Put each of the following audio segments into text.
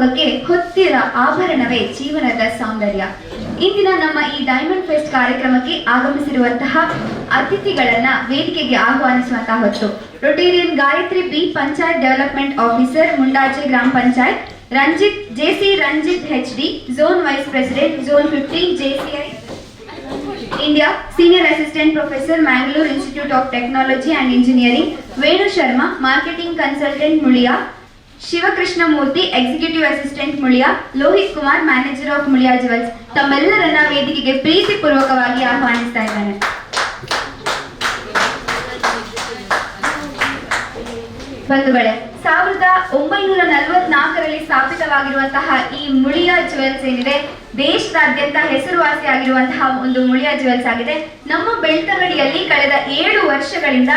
ಮೊಗಕ್ಕೆ ಹೊತ್ತಿರ ಆಭರಣವೇ ಜೀವನದ ಸೌಂದರ್ಯ. ಇಂದಿನ ನಮ್ಮ ಈ ಡೈಮಂಡ್ ಫೆಸ್ಟ್ ಕಾರ್ಯಕ್ರಮಕ್ಕೆ ಆಗಮಿಸಿರುವಂತಹ ಅತಿಥಿಗಳನ್ನ ವೇದಿಕೆಗೆ ಆಹ್ವಾನಿಸುವಂತಹ ಹೊತ್ತು. Rotarian Gayatri B panchayat development officer Mundaje ಗ್ರಾಮ panchayat Ranjith JC Ranjith H D zone vice president zone fifteen JCI India senior assistant professor Mangalore institute of technology and engineering Venu Sharma marketing consultant Muliya Shivakrishna Murthy executive assistant Muliya, Lohith Kumar manager of Muliya jewels ತಮ್ಮೆಲ್ಲರನ್ನ ವೇದಿಕೆಗೆ ಪ್ರೀತಿಪೂರ್ವಕವಾಗಿ ಆಹ್ವಾನಿಸ್ತಾ ಇದ್ದಾರೆ. ಬಂಧುಗಳೇ, ಸಾವಿರದ ಒಂಬೈನೂರ ನಲವತ್ನಾಲ್ಕರಲ್ಲಿ ಸ್ಥಾಪಿತವಾಗಿರುವಂತಹ ಈ Muliya jewels ಏನಿದೆ, ದೇಶದಾದ್ಯಂತ ಹೆಸರುವಾಸಿಯಾಗಿರುವಂತಹ ಒಂದು Muliya jewels ಆಗಿದೆ. ನಮ್ಮ ಬೆಳ್ತಂಗಡಿಯಲ್ಲಿ ಕಳೆದ ಏಳು ವರ್ಷಗಳಿಂದ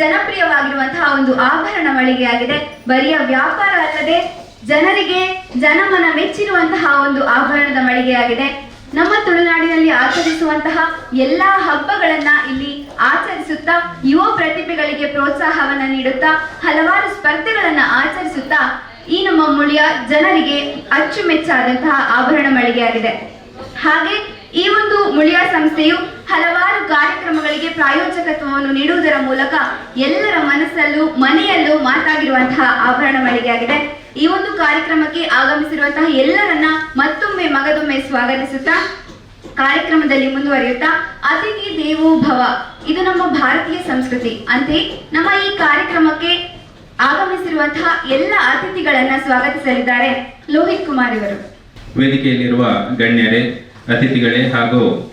ಜನಪ್ರಿಯವಾಗಿರುವಂತಹ ಒಂದು ಆಭರಣ ಮಳಿಗೆಯಾಗಿದೆ ಬರಿಯ ವ್ಯಾಪಾರ ಅಲ್ಲದೆ ಜನರಿಗೆ ಜನಮನ ಮೆಚ್ಚಿರುವಂತಹ ಒಂದು ಆಭರಣದ ಮಳಿಗೆಯಾಗಿದೆ ನಮ್ಮ ತುಳುನಾಡಿನಲ್ಲಿ ಆಚರಿಸುವಂತಹ ಎಲ್ಲಾ ಹಬ್ಬಗಳನ್ನ ಇಲ್ಲಿ ಆಚರಿಸುತ್ತಾ, ಯುವ ಪ್ರತಿಭೆಗಳಿಗೆ ಪ್ರೋತ್ಸಾಹವನ್ನ ನೀಡುತ್ತಾ, ಹಲವಾರು ಸ್ಪರ್ಧೆಗಳನ್ನ ಆಚರಿಸುತ್ತಾ ಈ ನಮ್ಮ ಮುಳಿಯ ಜನರಿಗೆ ಅಚ್ಚುಮೆಚ್ಚಾದಂತಹ ಆಭರಣ ಮಳಿಗೆಯಾಗಿದೆ ಹಾಗೆ ಈ ಒಂದು ಮುಳಿಯ ಸಂಸ್ಥೆಯು ಹಲವಾರು ಕಾರ್ಯಕ್ರಮಗಳಿಗೆ ಪ್ರಾಯೋಜಕತ್ವವನ್ನು ನೀಡುವುದರ ಮೂಲಕ ಎಲ್ಲರ ಮನಸ್ಸಲ್ಲೂ ಮನೆಯಲ್ಲೂ ಮಾತಾಗಿರುವಂತಹ ಆಭರಣ ಮಳಿಗೆಯಾಗಿದೆ. ಈ ಒಂದು ಕಾರ್ಯಕ್ರಮಕ್ಕೆ ಆಗಮಿಸಿರುವಂತಹ ಎಲ್ಲರನ್ನ ಮತ್ತೊಮ್ಮೆ ಮಗದೊಮ್ಮೆ ಸ್ವಾಗತಿಸುತ್ತಾ, ಕಾರ್ಯಕ್ರಮದಲ್ಲಿ ಮುಂದುವರಿಯುತ್ತಾ, ಅತಿಥಿ ದೇವೋ ಭವ ಇದು ನಮ್ಮ ಭಾರತೀಯ ಸಂಸ್ಕೃತಿ. ಅಂತೆ ನಮ್ಮ ಈ ಕಾರ್ಯಕ್ರಮಕ್ಕೆ ಆಗಮಿಸಿರುವಂತಹ ಎಲ್ಲ ಅತಿಥಿಗಳನ್ನ ಸ್ವಾಗತಿಸಲಿದ್ದಾರೆ. ಲೋಹಿತ್ ಕುಮಾರ್ ಇವರು. ವೇದಿಕೆಯಲ್ಲಿರುವ ಗಣ್ಯರೇ ಅತಿಥಿಗಳೇ ಹಾಗೂ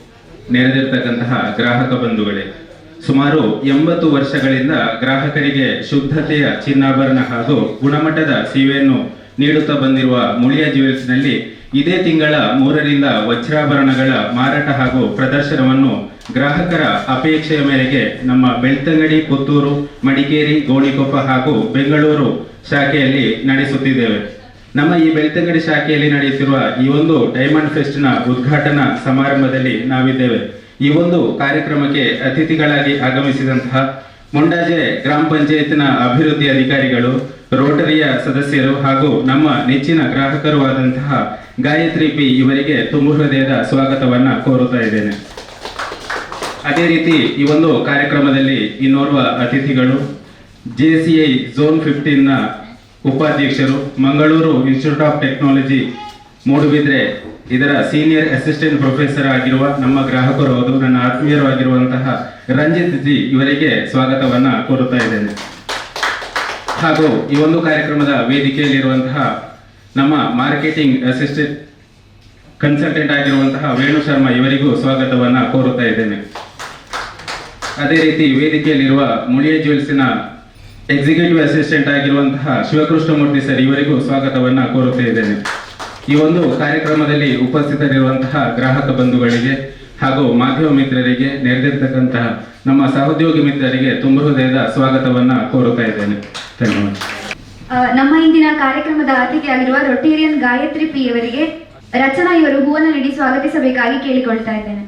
ನೆರೆದಿರ್ತಕ್ಕಂತಹ ಗ್ರಾಹಕ ಬಂಧುಗಳೇ, ಸುಮಾರು ಎಂಬತ್ತು ವರ್ಷಗಳಿಂದ ಗ್ರಾಹಕರಿಗೆ ಶುದ್ಧತೆಯ ಚಿನ್ನಾಭರಣ ಹಾಗೂ ಗುಣಮಟ್ಟದ ಸೇವೆಯನ್ನು ನೀಡುತ್ತಾ ಬಂದಿರುವ ಮುಳಿಯ ಜ್ಯುವೆಲ್ಸ್ನಲ್ಲಿ ಇದೇ ತಿಂಗಳ ಮೂರರಿಂದ ವಜ್ರಾಭರಣಗಳ ಮಾರಾಟ ಹಾಗೂ ಪ್ರದರ್ಶನವನ್ನು ಗ್ರಾಹಕರ ಅಪೇಕ್ಷೆಯ ಮೇರೆಗೆ ನಮ್ಮ ಬೆಳ್ತಂಗಡಿ, ಪುತ್ತೂರು, ಮಡಿಕೇರಿ, ಗೋಣಿಕೊಪ್ಪ ಹಾಗೂ ಬೆಂಗಳೂರು ಶಾಖೆಯಲ್ಲಿ ನಡೆಸುತ್ತಿದ್ದೇವೆ. ನಮ್ಮ ಈ ಬೆಳ್ತಂಗಡಿ ಶಾಖೆಯಲ್ಲಿ ನಡೆಯುತ್ತಿರುವ ಈ ಒಂದು ಡೈಮಂಡ್ ಫೆಸ್ಟ್ನ ಉದ್ಘಾಟನಾ ಸಮಾರಂಭದಲ್ಲಿ ನಾವಿದ್ದೇವೆ. ಈ ಒಂದು ಕಾರ್ಯಕ್ರಮಕ್ಕೆ ಅತಿಥಿಗಳಾಗಿ ಆಗಮಿಸಿದಂತಹ ಮುಂಡಾಜೆ ಗ್ರಾಮ ಪಂಚಾಯತ್ನ ಅಭಿವೃದ್ಧಿ ಅಧಿಕಾರಿಗಳು, ರೋಟರಿಯ ಸದಸ್ಯರು ಹಾಗೂ ನಮ್ಮ ನೆಚ್ಚಿನ ಗ್ರಾಹಕರು ಆದಂತಹ ಗಾಯತ್ರಿ ಪಿ ಇವರಿಗೆ ತುಂಬು ಹೃದಯದ ಸ್ವಾಗತವನ್ನು ಕೋರುತ್ತಾ ಇದ್ದೇನೆ. ಅದೇ ರೀತಿ ಈ ಒಂದು ಕಾರ್ಯಕ್ರಮದಲ್ಲಿ ಇನ್ನೋರ್ವ ಅತಿಥಿಗಳು ಜೆ ಸಿ ಐ ಝೋನ್ ಫಿಫ್ಟೀನ್ನ ಉಪಾಧ್ಯಕ್ಷರು Mangaluru institute of technology Moodbidri ಇದರ ಸೀನಿಯರ್ ಅಸಿಸ್ಟೆಂಟ್ ಪ್ರೊಫೆಸರ್ ಆಗಿರುವ ನಮ್ಮ ಗ್ರಾಹಕರು ಹೌದು, ನನ್ನ ಆತ್ಮೀಯರು ಆಗಿರುವಂತಹ ರಂಜಿತ್ ಜಿ ಇವರಿಗೆ ಸ್ವಾಗತವನ್ನ ಕೋರುತ್ತಾ ಇದ್ದೇನೆ. ಹಾಗೂ ಈ ಒಂದು ಕಾರ್ಯಕ್ರಮದ ವೇದಿಕೆಯಲ್ಲಿರುವಂತಹ ನಮ್ಮ ಮಾರ್ಕೆಟಿಂಗ್ ಅಸಿಸ್ಟೆಂಟ್ ಕನ್ಸಲ್ಟೆಂಟ್ ಆಗಿರುವಂತಹ ವೇಣು ಶರ್ಮಾ ಇವರಿಗೂ ಸ್ವಾಗತವನ್ನ ಕೋರುತ್ತಾ ಇದ್ದೇನೆ. ಅದೇ ರೀತಿ ವೇದಿಕೆಯಲ್ಲಿರುವ ಮುಳಿಯ ಜ್ಯುವೆಲ್ಸಿನ ಎಕ್ಸಿಕ್ಯೂಟಿವ್ ಅಸಿಸ್ಟೆಂಟ್ ಆಗಿರುವಂತಹ ಶಿವಕೃಷ್ಣಮೂರ್ತಿ ಸರ್, ಇವರಿಗೂ ಸ್ವಾಗತವನ್ನ ಕೋರುತ್ತಾ ಇದ್ದೇನೆ. ಈ ಒಂದು ಕಾರ್ಯಕ್ರಮದಲ್ಲಿ ಉಪಸ್ಥಿತರಿರುವಂತಹ ಗ್ರಾಹಕ ಬಂಧುಗಳಿಗೆ ಹಾಗೂ ಮಾಧ್ಯಮ ಮಿತ್ರರಿಗೆ, ನೆರೆದಿರ್ತಕ್ಕಂತಹ ನಮ್ಮ ಸಹೋದ್ಯೋಗಿ ಮಿತ್ರರಿಗೆ ತುಂಬ ಹೃದಯದ ಸ್ವಾಗತವನ್ನ ಕೋರುತ್ತಾ ಇದ್ದೇನೆ. ಧನ್ಯವಾದ. ನಮ್ಮ ಇಂದಿನ ಕಾರ್ಯಕ್ರಮದ ಅತಿಥಿಯಾಗಿರುವ ರೊಟೇರಿಯನ್ ಗಾಯತ್ರಿ ಪಿ ಅವರಿಗೆ ರಚನಾ ಇವರು ಹೂವನ್ನು ನೀಡಿ ಸ್ವಾಗತಿಸಬೇಕಾಗಿ ಕೇಳಿಕೊಳ್ತಾ ಇದ್ದೇನೆ.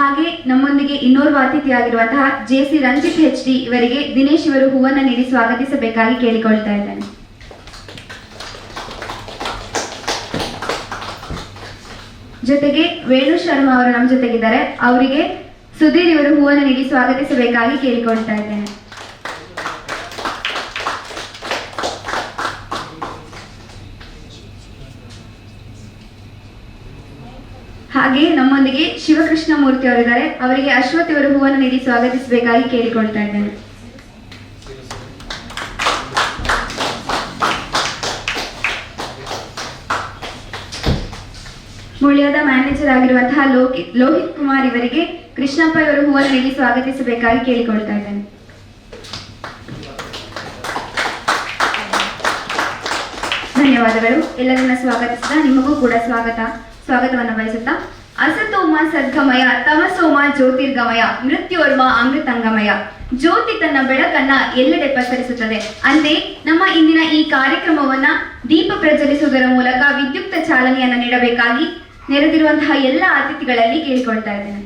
ಹಾಗೆ ನಮ್ಮೊಂದಿಗೆ ಇನ್ನೋರ್ವ ಅತಿಥಿಯಾಗಿರುವಂತಹ J C Ranjith H D ಇವರಿಗೆ ದಿನೇಶ್ ಇವರು ಹೂವನ್ನು ನೀಡಿ ಸ್ವಾಗತಿಸಬೇಕಾಗಿ ಕೇಳಿಕೊಳ್ತಾ ಇದ್ದಾನೆ. ಜೊತೆಗೆ ವೇಣು ಶರ್ಮಾ ಅವರು ನಮ್ಮ ಜೊತೆಗಿದ್ದಾರೆ. ಅವರಿಗೆ ಸುಧೀರ್ ಇವರು ಹೂವನ್ನು ನೀಡಿ ಸ್ವಾಗತಿಸಬೇಕಾಗಿ ಕೇಳಿಕೊಳ್ತಾ ಇದ್ದೇನೆ. ಶಿವಕೃಷ್ಣ ಮೂರ್ತಿ ಅವರಿದ್ದಾರೆ. ಅವರಿಗೆ ಅಶ್ವತಿ ಅವರು ಹೂವನ್ನು ನೀಡಿ ಸ್ವಾಗತಿಸಬೇಕಾಗಿ ಕೇಳಿಕೊಳ್ತಾ ಇದ್ದೇನೆ. ಮುಳಿಯಾದ ಮ್ಯಾನೇಜರ್ ಆಗಿರುವಂತಹ ಲೋಹಿತ್ ಕುಮಾರ್ ಇವರಿಗೆ ಕೃಷ್ಣಪ್ಪ ಇವರು ಹೂವನ್ನು ನೀಡಿ ಸ್ವಾಗತಿಸಬೇಕಾಗಿ ಕೇಳಿಕೊಳ್ತಾ ಇದ್ದೇನೆ. ಧನ್ಯವಾದಗಳು. ಎಲ್ಲರನ್ನ ಸ್ವಾಗತಿಸಿದ ನಿಮಗೂ ಕೂಡ ಸ್ವಾಗತ. ಸ್ವಾಗತವನ್ನು ಬಯಸುತ್ತಾ ಅಸತೋಮ ಸದ್ಗಮಯ ತಮಸೋಮ ಜ್ಯೋತಿರ್ಗಮಯ ಮೃತ್ಯೋರ್ಮ ಅಮೃತಂಗಮಯ. ಜ್ಯೋತಿ ತನ್ನ ಬೆಳಕನ್ನ ಎಲ್ಲೆಡೆ ಪಸರಿಸುತ್ತದೆ ಅಂತೆ, ನಮ್ಮ ಇಂದಿನ ಈ ಕಾರ್ಯಕ್ರಮವನ್ನ ದೀಪ ಪ್ರಜ್ವಲಿಸುವುದರ ಮೂಲಕ ವಿದ್ಯುಕ್ತ ಚಾಲನೆಯನ್ನ ನೀಡಬೇಕಾಗಿ ನೆರೆದಿರುವಂತಹ ಎಲ್ಲ ಅತಿಥಿಗಳಲ್ಲಿ ಕೇಳಿಕೊಳ್ತಾ ಇದ್ದೇನೆ.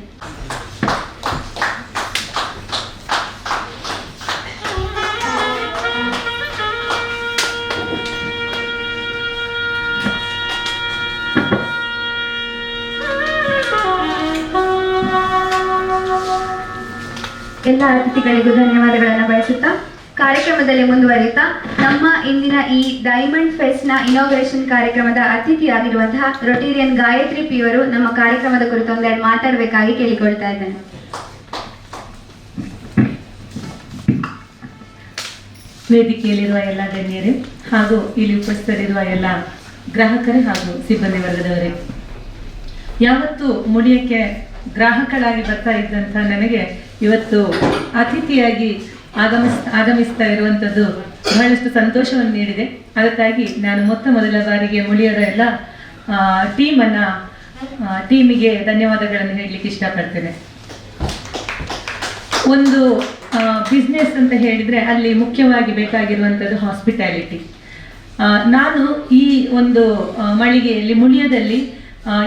ಎಲ್ಲ ಅತಿಥಿಗಳಿಗೂ ಧನ್ಯವಾದಗಳನ್ನು ಬಯಸುತ್ತಾ ಕಾರ್ಯಕ್ರಮದಲ್ಲಿ ಮುಂದುವರಿಯುತ್ತಾ ನಮ್ಮ ಇಂದಿನ ಈ ಡೈಮಂಡ್ ಫೆಸ್ಟ್ನ ಇನಾಗ್ರೇಷನ್ ಕಾರ್ಯಕ್ರಮದ ಅತಿಥಿಯಾಗಿರುವಂತಹ ರೊಟೀರಿಯನ್ ಗಾಯತ್ರಿ ಪಿ ಅವರು ನಮ್ಮ ಕಾರ್ಯಕ್ರಮದ ಕುರಿತು ಒಂದೆರಡು ಮಾತಾಡಬೇಕಾಗಿ ಕೇಳಿಕೊಳ್ತಾ ಇದ್ದೇನೆ. ವೇದಿಕೆಯಲ್ಲಿರುವ ಎಲ್ಲ ಗಣ್ಯರೇ ಹಾಗೂ ಇಲ್ಲಿ ಉಪಸ್ಥಿತರಿರುವ ಎಲ್ಲ ಗ್ರಾಹಕರೇ ಹಾಗೂ ಸಿಬ್ಬಂದಿ ವರ್ಗದವರೇ, ಯಾವತ್ತು ಮುಡಿಯಕ್ಕೆ ಗ್ರಾಹಕಳಾಗಿ ಬರ್ತಾ ಇದ್ದಂತ ನನಗೆ ಇವತ್ತು ಅತಿಥಿಯಾಗಿ ಆಗಮಿಸ್, ಆಗಮಿಸ್ತಾ ಇರುವಂಥದ್ದು ಬಹಳಷ್ಟು ಸಂತೋಷವನ್ನು ನೀಡಿದೆ. ಅದಕ್ಕಾಗಿ ನಾನು ಮೊತ್ತ ಮೊದಲ ಬಾರಿಗೆ ಮುಳಿಯರ ಎಲ್ಲ ಟೀಮನ್ನು ಟೀಮಿಗೆ ಧನ್ಯವಾದಗಳನ್ನು ಹೇಳಲಿಕ್ಕೆ ಇಷ್ಟಪಡ್ತೇನೆ. ಒಂದು ಬಿಸ್ನೆಸ್ ಅಂತ ಹೇಳಿದರೆ ಅಲ್ಲಿ ಮುಖ್ಯವಾಗಿ ಬೇಕಾಗಿರುವಂಥದ್ದು ಹಾಸ್ಪಿಟ್ಯಾಲಿಟಿ ನಾನು ಈ ಒಂದು ಮಳಿಗೆಯಲ್ಲಿ, ಮುಳಿಯದಲ್ಲಿ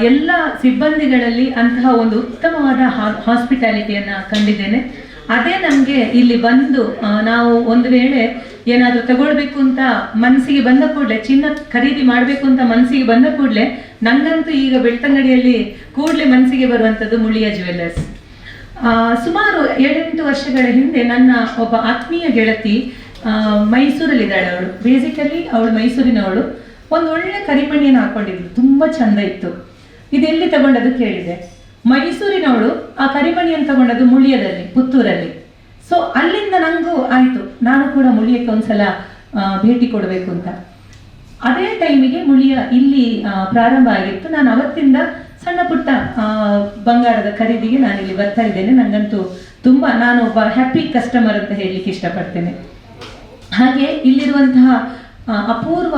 ಎಲ್ಲ ಸಿಬ್ಬಂದಿಗಳಲ್ಲಿ ಅಂತಹ ಒಂದು ಉತ್ತಮವಾದ ಹಾಸ್ಪಿಟಾಲಿಟಿಯನ್ನು ಕಂಡಿದ್ದೇನೆ. ಅದೇ ನಮಗೆ ಇಲ್ಲಿ ಬಂದು ನಾವು ಒಂದು ವೇಳೆ ಏನಾದರೂ ತಗೊಳ್ಬೇಕು ಅಂತ ಮನಸ್ಸಿಗೆ ಬಂದ ಕೂಡಲೇ, ಚಿನ್ನ ಖರೀದಿ ಮಾಡಬೇಕು ಅಂತ ಮನಸ್ಸಿಗೆ ಬಂದ ಕೂಡಲೇ, ನಂಗಂತೂ ಈಗ ಬೆಳ್ತಂಗಡಿಯಲ್ಲಿ ಕೂಡಲೇ ಮನಸ್ಸಿಗೆ ಬರುವಂಥದ್ದು ಮುಳಿಯ ಜ್ಯುವೆಲ್ಲರ್ಸ್ ಸುಮಾರು ಏಳೆಂಟು ವರ್ಷಗಳ ಹಿಂದೆ ನನ್ನ ಒಬ್ಬ ಆತ್ಮೀಯ ಗೆಳತಿ ಮೈಸೂರಲ್ಲಿದ್ದಾಳೆ ಅವಳು. ಬೇಸಿಕಲಿ ಅವಳು ಮೈಸೂರಿನವಳು. ಒಂದು ಒಳ್ಳೆ ಕರಿಮಣಿಯನ್ನು ಹಾಕೊಂಡಿದ್ಲು. ತುಂಬ ಚೆಂದ ಇತ್ತು. ಇದೆಲ್ಲಿ ತಗೊಂಡದ್ದು ಕೇಳಿದೆ. ಮೈಸೂರಿನವಳು ಆ ಕರಿಮಣಿಯನ್ನು ತಗೊಂಡದ್ದು ಮುಳಿಯದಲ್ಲಿ ಪುತ್ತೂರಲ್ಲಿ. ಸೊ ಅಲ್ಲಿಂದ ನಂಗೂ ಆಯಿತು. ನಾನು ಕೂಡ ಮುಳಿಯಕ್ಕೆ ಒಂದ್ಸಲ ಭೇಟಿ ಕೊಡಬೇಕು ಅಂತ. ಅದೇ ಟೈಮಿಗೆ ಮುಳಿಯ ಇಲ್ಲಿ ಪ್ರಾರಂಭ ಆಗಿತ್ತು. ನಾನು ಅವತ್ತಿಂದ ಸಣ್ಣ ಪುಟ್ಟ ಬಂಗಾರದ ಖರೀದಿಗೆ ನಾನು ಇಲ್ಲಿ ಬರ್ತಾ ಇದ್ದೇನೆ. ನನಗಂತೂ ತುಂಬ, ನಾನು ಒಬ್ಬ ಹ್ಯಾಪಿ ಕಸ್ಟಮರ್ ಅಂತ ಹೇಳಲಿಕ್ಕೆ ಇಷ್ಟಪಡ್ತೇನೆ. ಹಾಗೆ ಇಲ್ಲಿರುವಂತಹ ಅಪೂರ್ವ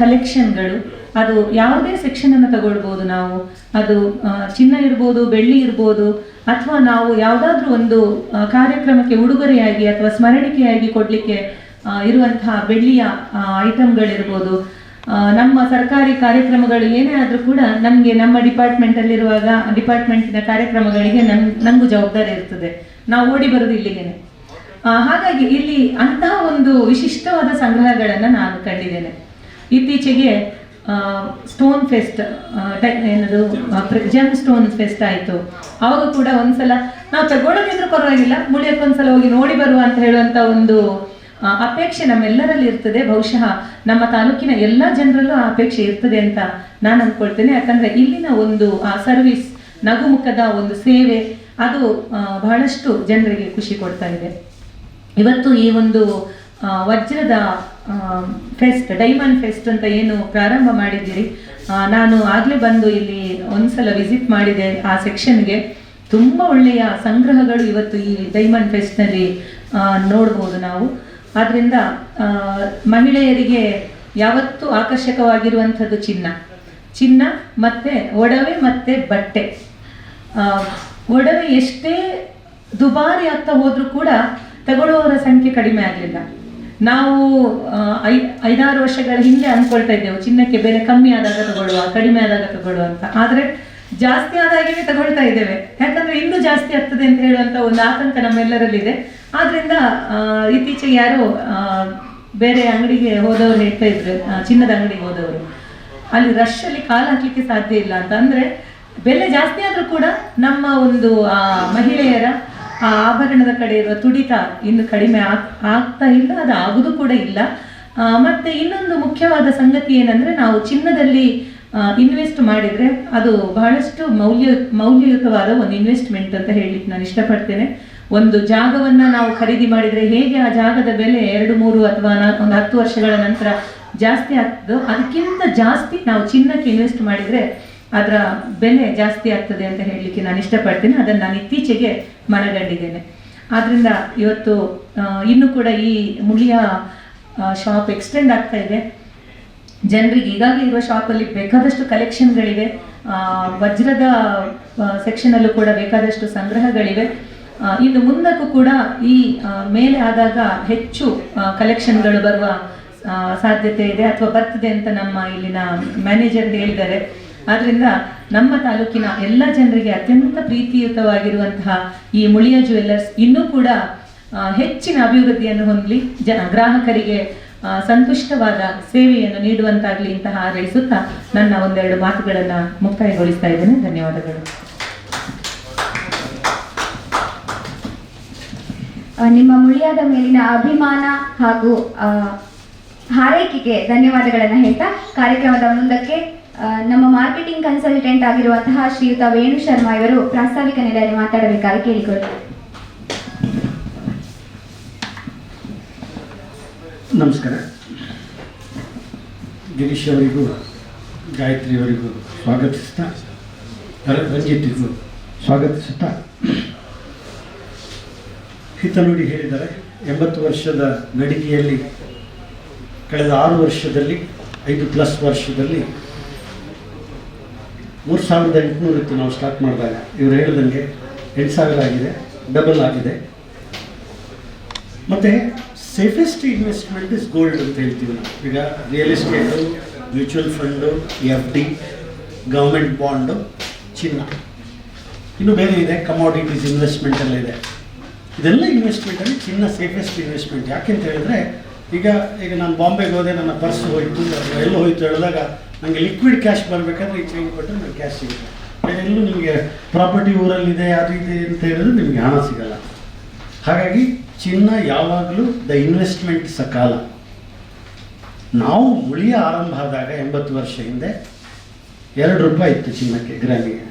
ಕಲೆಕ್ಷನ್ಗಳು ಅದು ಯಾವುದೇ ಸೆಕ್ಷನ್ ಅನ್ನು ತಗೊಳ್ಬೋದು ನಾವು. ಅದು ಚಿನ್ನ ಇರ್ಬೋದು, ಬೆಳ್ಳಿ ಇರ್ಬೋದು, ಅಥವಾ ನಾವು ಯಾವುದಾದ್ರೂ ಒಂದು ಕಾರ್ಯಕ್ರಮಕ್ಕೆ ಉಡುಗೊರೆಯಾಗಿ ಅಥವಾ ಸ್ಮರಣಿಕೆಯಾಗಿ ಕೊಡಲಿಕ್ಕೆ ಇರುವಂತಹ ಬೆಳ್ಳಿಯ ಐಟಮ್ಗಳಿರ್ಬೋದು ನಮ್ಮ ಸರ್ಕಾರಿ ಕಾರ್ಯಕ್ರಮಗಳು ಏನೇ ಆದರೂ ಕೂಡ ನಮಗೆ ನಮ್ಮ ಡಿಪಾರ್ಟ್ಮೆಂಟಲ್ಲಿರುವಾಗ ಡಿಪಾರ್ಟ್ಮೆಂಟಿನ ಕಾರ್ಯಕ್ರಮಗಳಿಗೆ ನನ್ ನಮಗೂ ಜವಾಬ್ದಾರಿ ಇರ್ತದೆ. ನಾವು ಓಡಿ ಬರೋದು ಇಲ್ಲಿಗೇನೆ. ಹಾಗಾಗಿ ಇಲ್ಲಿ ಅಂತಹ ಒಂದು ವಿಶಿಷ್ಟವಾದ ಸಂಗ್ರಹಗಳನ್ನು ನಾನು ಕಂಡಿದ್ದೇನೆ. ಇತ್ತೀಚೆಗೆ ಸ್ಟೋನ್ ಫೆಸ್ಟ್ ಏನದು ಜಮ್ ಸ್ಟೋನ್ ಫೆಸ್ಟ್ ಆಯಿತು. ಅವಾಗ ಕೂಡ ಒಂದ್ಸಲ ನಾವು ತಗೊಳ್ಳೋದಿದ್ರು ಪರವಾಗಿಲ್ಲ ಮುಳಿಯಕ್ಕೆ ಒಂದ್ಸಲ ಹೋಗಿ ನೋಡಿ ಬರುವ? ಅಂತ ಹೇಳುವಂಥ ಒಂದು ಅಪೇಕ್ಷೆ ನಮ್ಮೆಲ್ಲರಲ್ಲಿ ಇರ್ತದೆ. ಬಹುಶಃ ನಮ್ಮ ತಾಲೂಕಿನ ಎಲ್ಲ ಜನರಲ್ಲೂ ಆ ಅಪೇಕ್ಷೆ ಇರ್ತದೆ ಅಂತ ನಾನು ಅಂದ್ಕೊಳ್ತೇನೆ ಯಾಕಂದ್ರೆ ಇಲ್ಲಿನ ಒಂದು ಆ ಸರ್ವಿಸ್ ನಗುಮುಖದ ಒಂದು ಸೇವೆ ಅದು ಬಹಳಷ್ಟು ಜನರಿಗೆ ಖುಷಿ ಕೊಡ್ತಾ ಇದೆ. ಇವತ್ತು ಈ ಒಂದು ವಜ್ರದ ಫೆಸ್ಟ್ ಡೈಮಂಡ್ ಫೆಸ್ಟ್ ಅಂತ ಏನು ಪ್ರಾರಂಭ ಮಾಡಿದ್ದೀರಿ? ನಾನು ಆಗಲೇ ಬಂದು ಇಲ್ಲಿ ಒಂದ್ಸಲ ವಿಸಿಟ್ ಮಾಡಿದೆ ಆ ಸೆಕ್ಷನ್ಗೆ ತುಂಬ ಒಳ್ಳೆಯ ಸಂಗ್ರಹಗಳು ಇವತ್ತು ಈ ಡೈಮಂಡ್ ಫೆಸ್ಟ್ನಲ್ಲಿ ನೋಡ್ಬೋದು ನಾವು. ಆದ್ದರಿಂದ ಮಹಿಳೆಯರಿಗೆ ಯಾವತ್ತೂ ಆಕರ್ಷಕವಾಗಿರುವಂಥದ್ದು ಚಿನ್ನ. ಚಿನ್ನ ಮತ್ತೆ ಒಡವೆ ಮತ್ತೆ ಬಟ್ಟೆ. ಒಡವೆ ಎಷ್ಟೇ ದುಬಾರಿ ಆಗ್ತಾ ಹೋದ್ರೂ ಕೂಡ ತಗೊಳ್ಳುವವರ ಸಂಖ್ಯೆ ಕಡಿಮೆ ಆಗಲಿಲ್ಲ. ನಾವು ಐ, ಐದಾರು ವರ್ಷಗಳ ಹಿಂದೆ ಅಂದ್ಕೊಳ್ತಾ ಇದ್ದೆವು, ಚಿನ್ನಕ್ಕೆ ಬೆಲೆ ಕಮ್ಮಿ ಆದಾಗ ತಗೊಳ್ಳುವ, ಕಡಿಮೆ ಆದಾಗ ತಗೊಳ್ಳುವ ಅಂತ. ಆದರೆ ಜಾಸ್ತಿ ಆದಾಗಲೇ ತಗೊಳ್ತಾ ಇದ್ದೇವೆ. ಯಾಕಂದ್ರೆ ಇನ್ನೂ ಜಾಸ್ತಿ ಆಗ್ತದೆ ಅಂತ ಹೇಳುವಂತ ಒಂದು ಆತಂಕ ನಮ್ಮೆಲ್ಲರಲ್ಲಿದೆ. ಆದ್ರಿಂದ ಇತ್ತೀಚೆಗೆ ಯಾರೋ ಬೇರೆ ಅಂಗಡಿಗೆ ಹೋದವರು ಹೇಳ್ತಾ ಇದ್ರು ಚಿನ್ನದ ಅಂಗಡಿಗೆ ಹೋದವರು. ಅಲ್ಲಿ ರಶ್ ಅಲ್ಲಿ ಕಾಲು ಹಾಕ್ಲಿಕ್ಕೆ ಸಾಧ್ಯ ಇಲ್ಲ ಅಂತ. ಅಂದ್ರೆ ಬೆಲೆ ಜಾಸ್ತಿ ಆದ್ರೂ ಕೂಡ ನಮ್ಮ ಒಂದು ಮಹಿಳೆಯರ ಆ ಆಭರಣದ ಕಡೆ ಇರುವ ತುಡಿತ ಇನ್ನು ಕಡಿಮೆ ಆಗ್- ಆಗ್ತಾ ಇಲ್ಲ, ಅದು ಆಗುದು ಕೂಡ ಇಲ್ಲ. ಮತ್ತೆ ಇನ್ನೊಂದು ಮುಖ್ಯವಾದ ಸಂಗತಿ ಏನಂದ್ರೆ ನಾವು ಚಿನ್ನದಲ್ಲಿ ಇನ್ವೆಸ್ಟ್ ಮಾಡಿದ್ರೆ ಅದು ಬಹಳಷ್ಟು ಮೌಲ್ಯ, ಮೌಲ್ಯಯುತವಾದ ಒಂದು ಇನ್ವೆಸ್ಟ್ಮೆಂಟ್ ಅಂತ ಹೇಳಲಿಕ್ಕೆ ನಾನು ಇಷ್ಟಪಡ್ತೇನೆ. ಒಂದು ಜಾಗವನ್ನ ನಾವು ಖರೀದಿ ಮಾಡಿದ್ರೆ ಹೇಗೆ ಆ ಜಾಗದ ಬೆಲೆ ಎರಡು, ಮೂರು ಅಥವಾ ಒಂದು ಹತ್ತು ವರ್ಷಗಳ ನಂತರ ಜಾಸ್ತಿ ಆಗ್ತದೋ, ಅದಕ್ಕಿಂತ ಜಾಸ್ತಿ ನಾವು ಚಿನ್ನಕ್ಕೆ ಇನ್ವೆಸ್ಟ್ ಮಾಡಿದ್ರೆ ಅದರ ಬೆಲೆ ಜಾಸ್ತಿ ಆಗ್ತದೆ ಅಂತ ಹೇಳಲಿಕ್ಕೆ ನಾನು ಇಷ್ಟಪಡ್ತೀನಿ. ಅದನ್ನು ನಾನು ಇತ್ತೀಚೆಗೆ ಮನಗಂಡಿದ್ದೇನೆ. ಆದ್ದರಿಂದ ಇವತ್ತು ಇನ್ನೂ ಕೂಡ ಈ ಮುಳಿಯ ಶಾಪ್ ಎಕ್ಸ್ಟೆಂಡ್ ಆಗ್ತಾ ಇದೆ. ಜನರಿಗೆ ಈಗಾಗಲೇ ಇರುವ ಶಾಪಲ್ಲಿ ಬೇಕಾದಷ್ಟು ಕಲೆಕ್ಷನ್ಗಳಿವೆ ವಜ್ರದ ಸೆಕ್ಷನಲ್ಲೂ ಕೂಡ ಬೇಕಾದಷ್ಟು ಸಂಗ್ರಹಗಳಿವೆ. ಇನ್ನು ಮುಂದಕ್ಕೂ ಕೂಡ ಈ ಮೇಲೆ ಆದಾಗ ಹೆಚ್ಚು ಕಲೆಕ್ಷನ್ಗಳು ಬರುವ ಸಾಧ್ಯತೆ ಇದೆ ಅಥವಾ ಬರ್ತದೆ ಅಂತ ನಮ್ಮ ಇಲ್ಲಿನ ಮ್ಯಾನೇಜರ್ ಹೇಳಿದ್ದಾರೆ. ಆದ್ರಿಂದ ನಮ್ಮ ತಾಲೂಕಿನ ಎಲ್ಲ ಜನರಿಗೆ ಅತ್ಯಂತ ಪ್ರೀತಿಯುತವಾಗಿರುವಂತಹ ಈ ಮುಳಿಯ ಜ್ಯುವೆಲ್ಲರ್ಸ್ ಇನ್ನೂ ಕೂಡ ಹೆಚ್ಚಿನ ಅಭಿವೃದ್ಧಿಯನ್ನು ಹೊಂದಲಿ ಜನ ಗ್ರಾಹಕರಿಗೆ ಸಂತುಷ್ಟವಾದ ಸೇವೆಯನ್ನು ನೀಡುವಂತಾಗಲಿ ಅಂತ ಹಾರೈಸುತ್ತಾ ನನ್ನ ಒಂದೆರಡು ಮಾತುಗಳನ್ನು ಮುಕ್ತಾಯಗೊಳಿಸ್ತಾ ಇದ್ದೇನೆ. ಧನ್ಯವಾದಗಳು. ನಿಮ್ಮ ಮುಳಿಯಾದ ಮೇಲಿನ ಅಭಿಮಾನ ಹಾಗೂ ಹಾರೈಕೆಗೆ ಧನ್ಯವಾದಗಳನ್ನು ಹೇಳ್ತಾ ಕಾರ್ಯಕ್ರಮದ ಮುಂದಕ್ಕೆ ನಮ್ಮ ಮಾರ್ಕೆಟಿಂಗ್ ಕನ್ಸಲ್ಟೆಂಟ್ ಆಗಿರುವಂತಹ ಶ್ರೀಯುತ ವೇಣು ಶರ್ಮಾ ಇವರು ಪ್ರಾಸ್ತಾವಿಕ ನೆಲೆಯಲ್ಲಿ ಮಾತಾಡಬೇಕಾಗಿ ಕೇಳಿಕೊಳ್ಳಿ ನಮಸ್ಕಾರ. ಗಿರೀಶ್ ಅವರಿಗೂ, ಗಾಯತ್ರಿ ಅವರಿಗೂ ಸ್ವಾಗತಿಸ್ತಾ ರಂಜಿತ್ಗೂ ಸ್ವಾಗತಿಸುತ್ತಾ, ಹಿತ ನುಡಿ ಹೇಳಿದ್ದಾರೆ ಎಂಬತ್ತು ವರ್ಷದ ನಡಿಗೆಯಲ್ಲಿ ಕಳೆದ ಆರು ವರ್ಷದಲ್ಲಿ, ಐದು ಪ್ಲಸ್ ವರ್ಷದಲ್ಲಿ ಮೂರು ಸಾವಿರದ ಎಂಟುನೂರು ಇತ್ತು ನಾವು ಸ್ಟಾರ್ಟ್ ಮಾಡಿದಾಗ ಇವರು ಹೇಳಿದಂಗೆ ಎಂಟು ಸಾವಿರ ಆಗಿದೆ ಡಬಲ್ ಆಗಿದೆ. ಮತ್ತು ಸೇಫೆಸ್ಟ್ ಇನ್ವೆಸ್ಟ್ಮೆಂಟ್ ಇಸ್ ಗೋಲ್ಡ್ ಅಂತ ಹೇಳ್ತೀವಿ ನಾವು. ಈಗ real estate mutual fund F D government bond ಚಿನ್ನ. ಇನ್ನು ಬೇರೆ ಇದೆ ಕಮಾಡಿಟೀಸ್ ಇನ್ವೆಸ್ಟ್ಮೆಂಟ್ ಎಲ್ಲ ಇದೆ. ಇದೆಲ್ಲ ಇನ್ವೆಸ್ಟ್ಮೆಂಟಲ್ಲಿ ಚಿನ್ನ ಸೇಫೆಸ್ಟ್ ಇನ್ವೆಸ್ಟ್ಮೆಂಟ್ ಯಾಕೆ ಅಂತ ಹೇಳಿದ್ರೆ, ಈಗ ಈಗ ನಾನು ಬಾಂಬೆಗೆ ಹೋದೆ, ನನ್ನ ಪರ್ಸ್ ಹೋಯಿತು ಎಲ್ಲೋ ಹೋಯಿತು ಹೇಳಿದಾಗ ನನಗೆ ಲಿಕ್ವಿಡ್ ಕ್ಯಾಶ್ ಬರಬೇಕಾದ್ರೆ ಈ ಚೈನ್ ಕೊಟ್ಟರೆ ನನಗೆ ಕ್ಯಾಶ್ ಸಿಗುತ್ತೆ. ಎಲ್ಲೂ ನಿಮಗೆ ಪ್ರಾಪರ್ಟಿ ಊರಲ್ಲಿದೆ, ಅದು ಇದೆ ಅಂತ ಹೇಳಿದ್ರೆ ನಿಮಗೆ ಹಣ ಸಿಗಲ್ಲ. ಹಾಗಾಗಿ ಚಿನ್ನ ಯಾವಾಗಲೂ ದ ಇನ್ವೆಸ್ಟ್ಮೆಂಟ್ ಸಕಾಲ ನಾವು ಮುಳಿಯ ಆರಂಭ ಆದಾಗ ಎಂಬತ್ತು ವರ್ಷ ಹಿಂದೆ ಎರಡು ರೂಪಾಯಿ ಇತ್ತು ಚಿನ್ನಕ್ಕೆ, ಗ್ರಾಮಿಗೆ.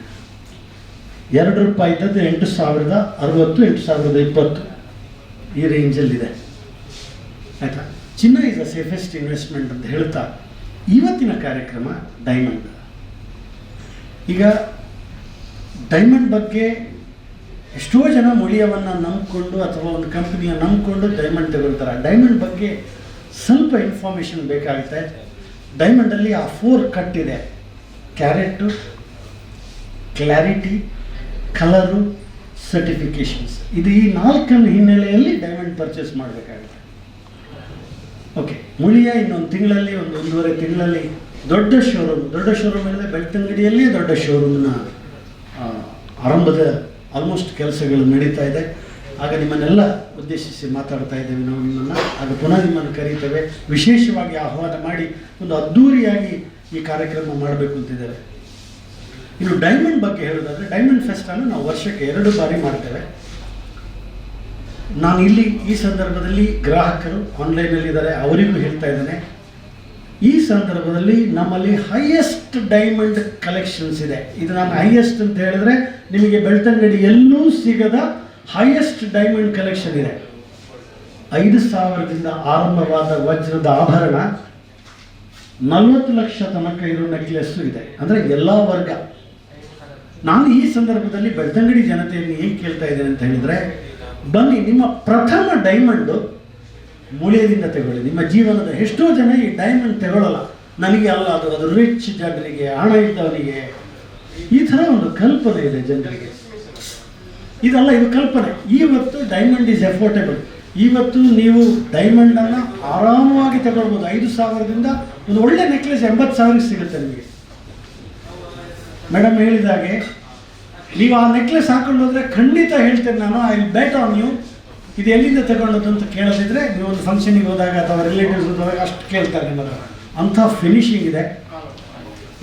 ಎರಡು ರೂಪಾಯಿ ಇದ್ದದ್ದು ಎಂಟು ಸಾವಿರದ ಅರವತ್ತು, ಎಂಟು ಸಾವಿರದ ಇಪ್ಪತ್ತು ಈ ರೇಂಜಲ್ಲಿದೆ ಆಯಿತಾ? ಚಿನ್ನ ಇಸ್ ದ ಸೇಫೆಸ್ಟ್ ಇನ್ವೆಸ್ಟ್ಮೆಂಟ್ ಅಂತ ಹೇಳ್ತಾ ಇವತ್ತಿನ ಕಾರ್ಯಕ್ರಮ ಡೈಮಂಡ್ ಈಗ ಡೈಮಂಡ್ ಬಗ್ಗೆ ಎಷ್ಟೋ ಜನ ಮುಳಿಯವನ್ನು ನಂಬಿಕೊಂಡು ಅಥವಾ ಒಂದು ಕಂಪ್ನಿಯ ನಂಬಿಕೊಂಡು ಡೈಮಂಡ್ ತಗೊಳ್ತಾರೆ. ಡೈಮಂಡ್ ಬಗ್ಗೆ ಸ್ವಲ್ಪ ಇನ್ಫಾರ್ಮೇಷನ್ ಬೇಕಾಗುತ್ತೆ ಡೈಮಂಡಲ್ಲಿ ಆ ಫೋರ್ ಕಟ್ ಇದೆ. ಕ್ಯಾರೆಟು ಕ್ಲಾರಿಟಿ ಕಲರು ಸರ್ಟಿಫಿಕೇಷನ್ಸ್ ಇದು ಈ ನಾಲ್ಕನ್ನು ಹಿನ್ನೆಲೆಯಲ್ಲಿ ಡೈಮಂಡ್ ಪರ್ಚೇಸ್ ಮಾಡಬೇಕಾಗುತ್ತೆ. ಓಕೆ ಮುಳಿಯ ಇನ್ನೊಂದು ತಿಂಗಳಲ್ಲಿ, ಒಂದು ಒಂದೂವರೆ ತಿಂಗಳಲ್ಲಿ ದೊಡ್ಡ ಶೋರೂಮ್ ದೊಡ್ಡ ಶೋರೂಮ್ ಅಂದರೆ ಬೆಳ್ತಂಗಡಿಯಲ್ಲಿ ದೊಡ್ಡ ಶೋರೂಮ್ನ ಆರಂಭದ ಆಲ್ಮೋಸ್ಟ್ ಕೆಲಸಗಳು ನಡೀತಾ ಇದೆ. ಆಗ ನಿಮ್ಮನ್ನೆಲ್ಲ ಉದ್ದೇಶಿಸಿ ಮಾತಾಡ್ತಾ ಇದ್ದೇವೆ ನಾವು ನಿಮ್ಮನ್ನು. ಆಗ ಪುನಃ ನಿಮ್ಮನ್ನು ಕರೀತೇವೆ. ವಿಶೇಷವಾಗಿ ಆಹ್ವಾನ ಮಾಡಿ ಒಂದು ಅದ್ಧೂರಿಯಾಗಿ ಈ ಕಾರ್ಯಕ್ರಮ ಮಾಡಬೇಕು ಅಂತಿದ್ದಾರೆ ಇನ್ನು ಡೈಮಂಡ್ ಬಗ್ಗೆ ಹೇಳೋದಾದರೆ ಡೈಮಂಡ್ ಫೆಸ್ಟನ್ನು ನಾವು ವರ್ಷಕ್ಕೆ ಎರಡು ಬಾರಿ ಮಾಡ್ತೇವೆ. ನಾನು ಇಲ್ಲಿ ಈ ಸಂದರ್ಭದಲ್ಲಿ ಗ್ರಾಹಕರು ಆನ್ಲೈನಲ್ಲಿದ್ದಾರೆ ಅವರಿಗೂ ಹೇಳ್ತಾ ಇದ್ದೇನೆ. ಈ ಸಂದರ್ಭದಲ್ಲಿ ನಮ್ಮಲ್ಲಿ ಹೈಯೆಸ್ಟ್ ಡೈಮಂಡ್ ಕಲೆಕ್ಷನ್ಸ್ ಇದೆ. ಇದು ನಾನು ಹೈಯೆಸ್ಟ್ ಅಂತ ಹೇಳಿದ್ರೆ ನಿಮಗೆ ಬೆಳ್ತಂಗಡಿ ಎಲ್ಲೂ ಸಿಗದ ಹೈಯೆಸ್ಟ್ ಡೈಮಂಡ್ ಕಲೆಕ್ಷನ್ ಇದೆ. ಐದು ಸಾವಿರದಿಂದ ಆರಂಭವಾದ ವಜ್ರದ ಆಭರಣ ನಲವತ್ತು ಲಕ್ಷ ತನಕ ಇರೋ ನೆಕ್ಲೆಸ್ಸು ಇದೆ. ಅಂದರೆ ಎಲ್ಲ ವರ್ಗ. ನಾನು ಈ ಸಂದರ್ಭದಲ್ಲಿ ಬೆಳ್ತಂಗಡಿ ಜನತೆಯನ್ನು ಏನು ಕೇಳ್ತಾ ಇದ್ದೇನೆ ಅಂತ ಹೇಳಿದರೆ ಬನ್ನಿ, ನಿಮ್ಮ ಪ್ರಥಮ ಡೈಮಂಡು ಮುಳಿಯದಿಂದ ತಗೊಳ್ಳಿ. ನಿಮ್ಮ ಜೀವನದ ಎಷ್ಟೋ ಜನ ಈ ಡೈಮಂಡ್ ತಗೊಳ್ಳಲ್ಲ ನನಗೆ ಅಲ್ಲ, ಅದು ಅದು ರಿಚ್ ಜನರಿಗೆ, ಹಣ ಇದ್ದವನಿಗೆ. ಈ ಥರ ಒಂದು ಕಲ್ಪನೆ ಇದೆ ಜನರಿಗೆ. ಇದಲ್ಲ, ಇದು ಕಲ್ಪನೆ. ಇವತ್ತು ಡೈಮಂಡ್ ಈಸ್ ಎಫೋರ್ಟೇಬಲ್ ಇವತ್ತು ನೀವು ಡೈಮಂಡನ್ನು ಆರಾಮವಾಗಿ ತಗೊಳ್ಬೋದು. ಐದು ಸಾವಿರದಿಂದ ಒಂದು ಒಳ್ಳೆ ನೆಕ್ಲೆಸ್ ಎಂಬತ್ತು ಸಾವಿರಕ್ಕೆ ಸಿಗುತ್ತೆ ನಿಮಗೆ. ಮೇಡಮ್ ಹೇಳಿದಾಗೆ ನೀವು ಆ ನೆಕ್ಲೆಸ್ ಹಾಕೊಂಡು ಹೋದ್ರೆ ಖಂಡಿತ ಹೇಳ್ತೇನೆ ನಾನು I will bet on you ಇದು ಎಲ್ಲಿಂದ ತಗೊಂಡದ್ದು ಅಂತ ಕೇಳೋದಿದ್ರೆ ನೀವು ಒಂದು ಫಂಕ್ಷನಿಗೆ ಹೋದಾಗ ಅಥವಾ ರಿಲೇಟಿವ್ಸ್ ಹೋದಾಗ ಅಷ್ಟು ಕೇಳ್ತಾರೆ ನಿಮ್ಮ ಅಂಥ ಫಿನಿಶಿಂಗ್ ಇದೆ.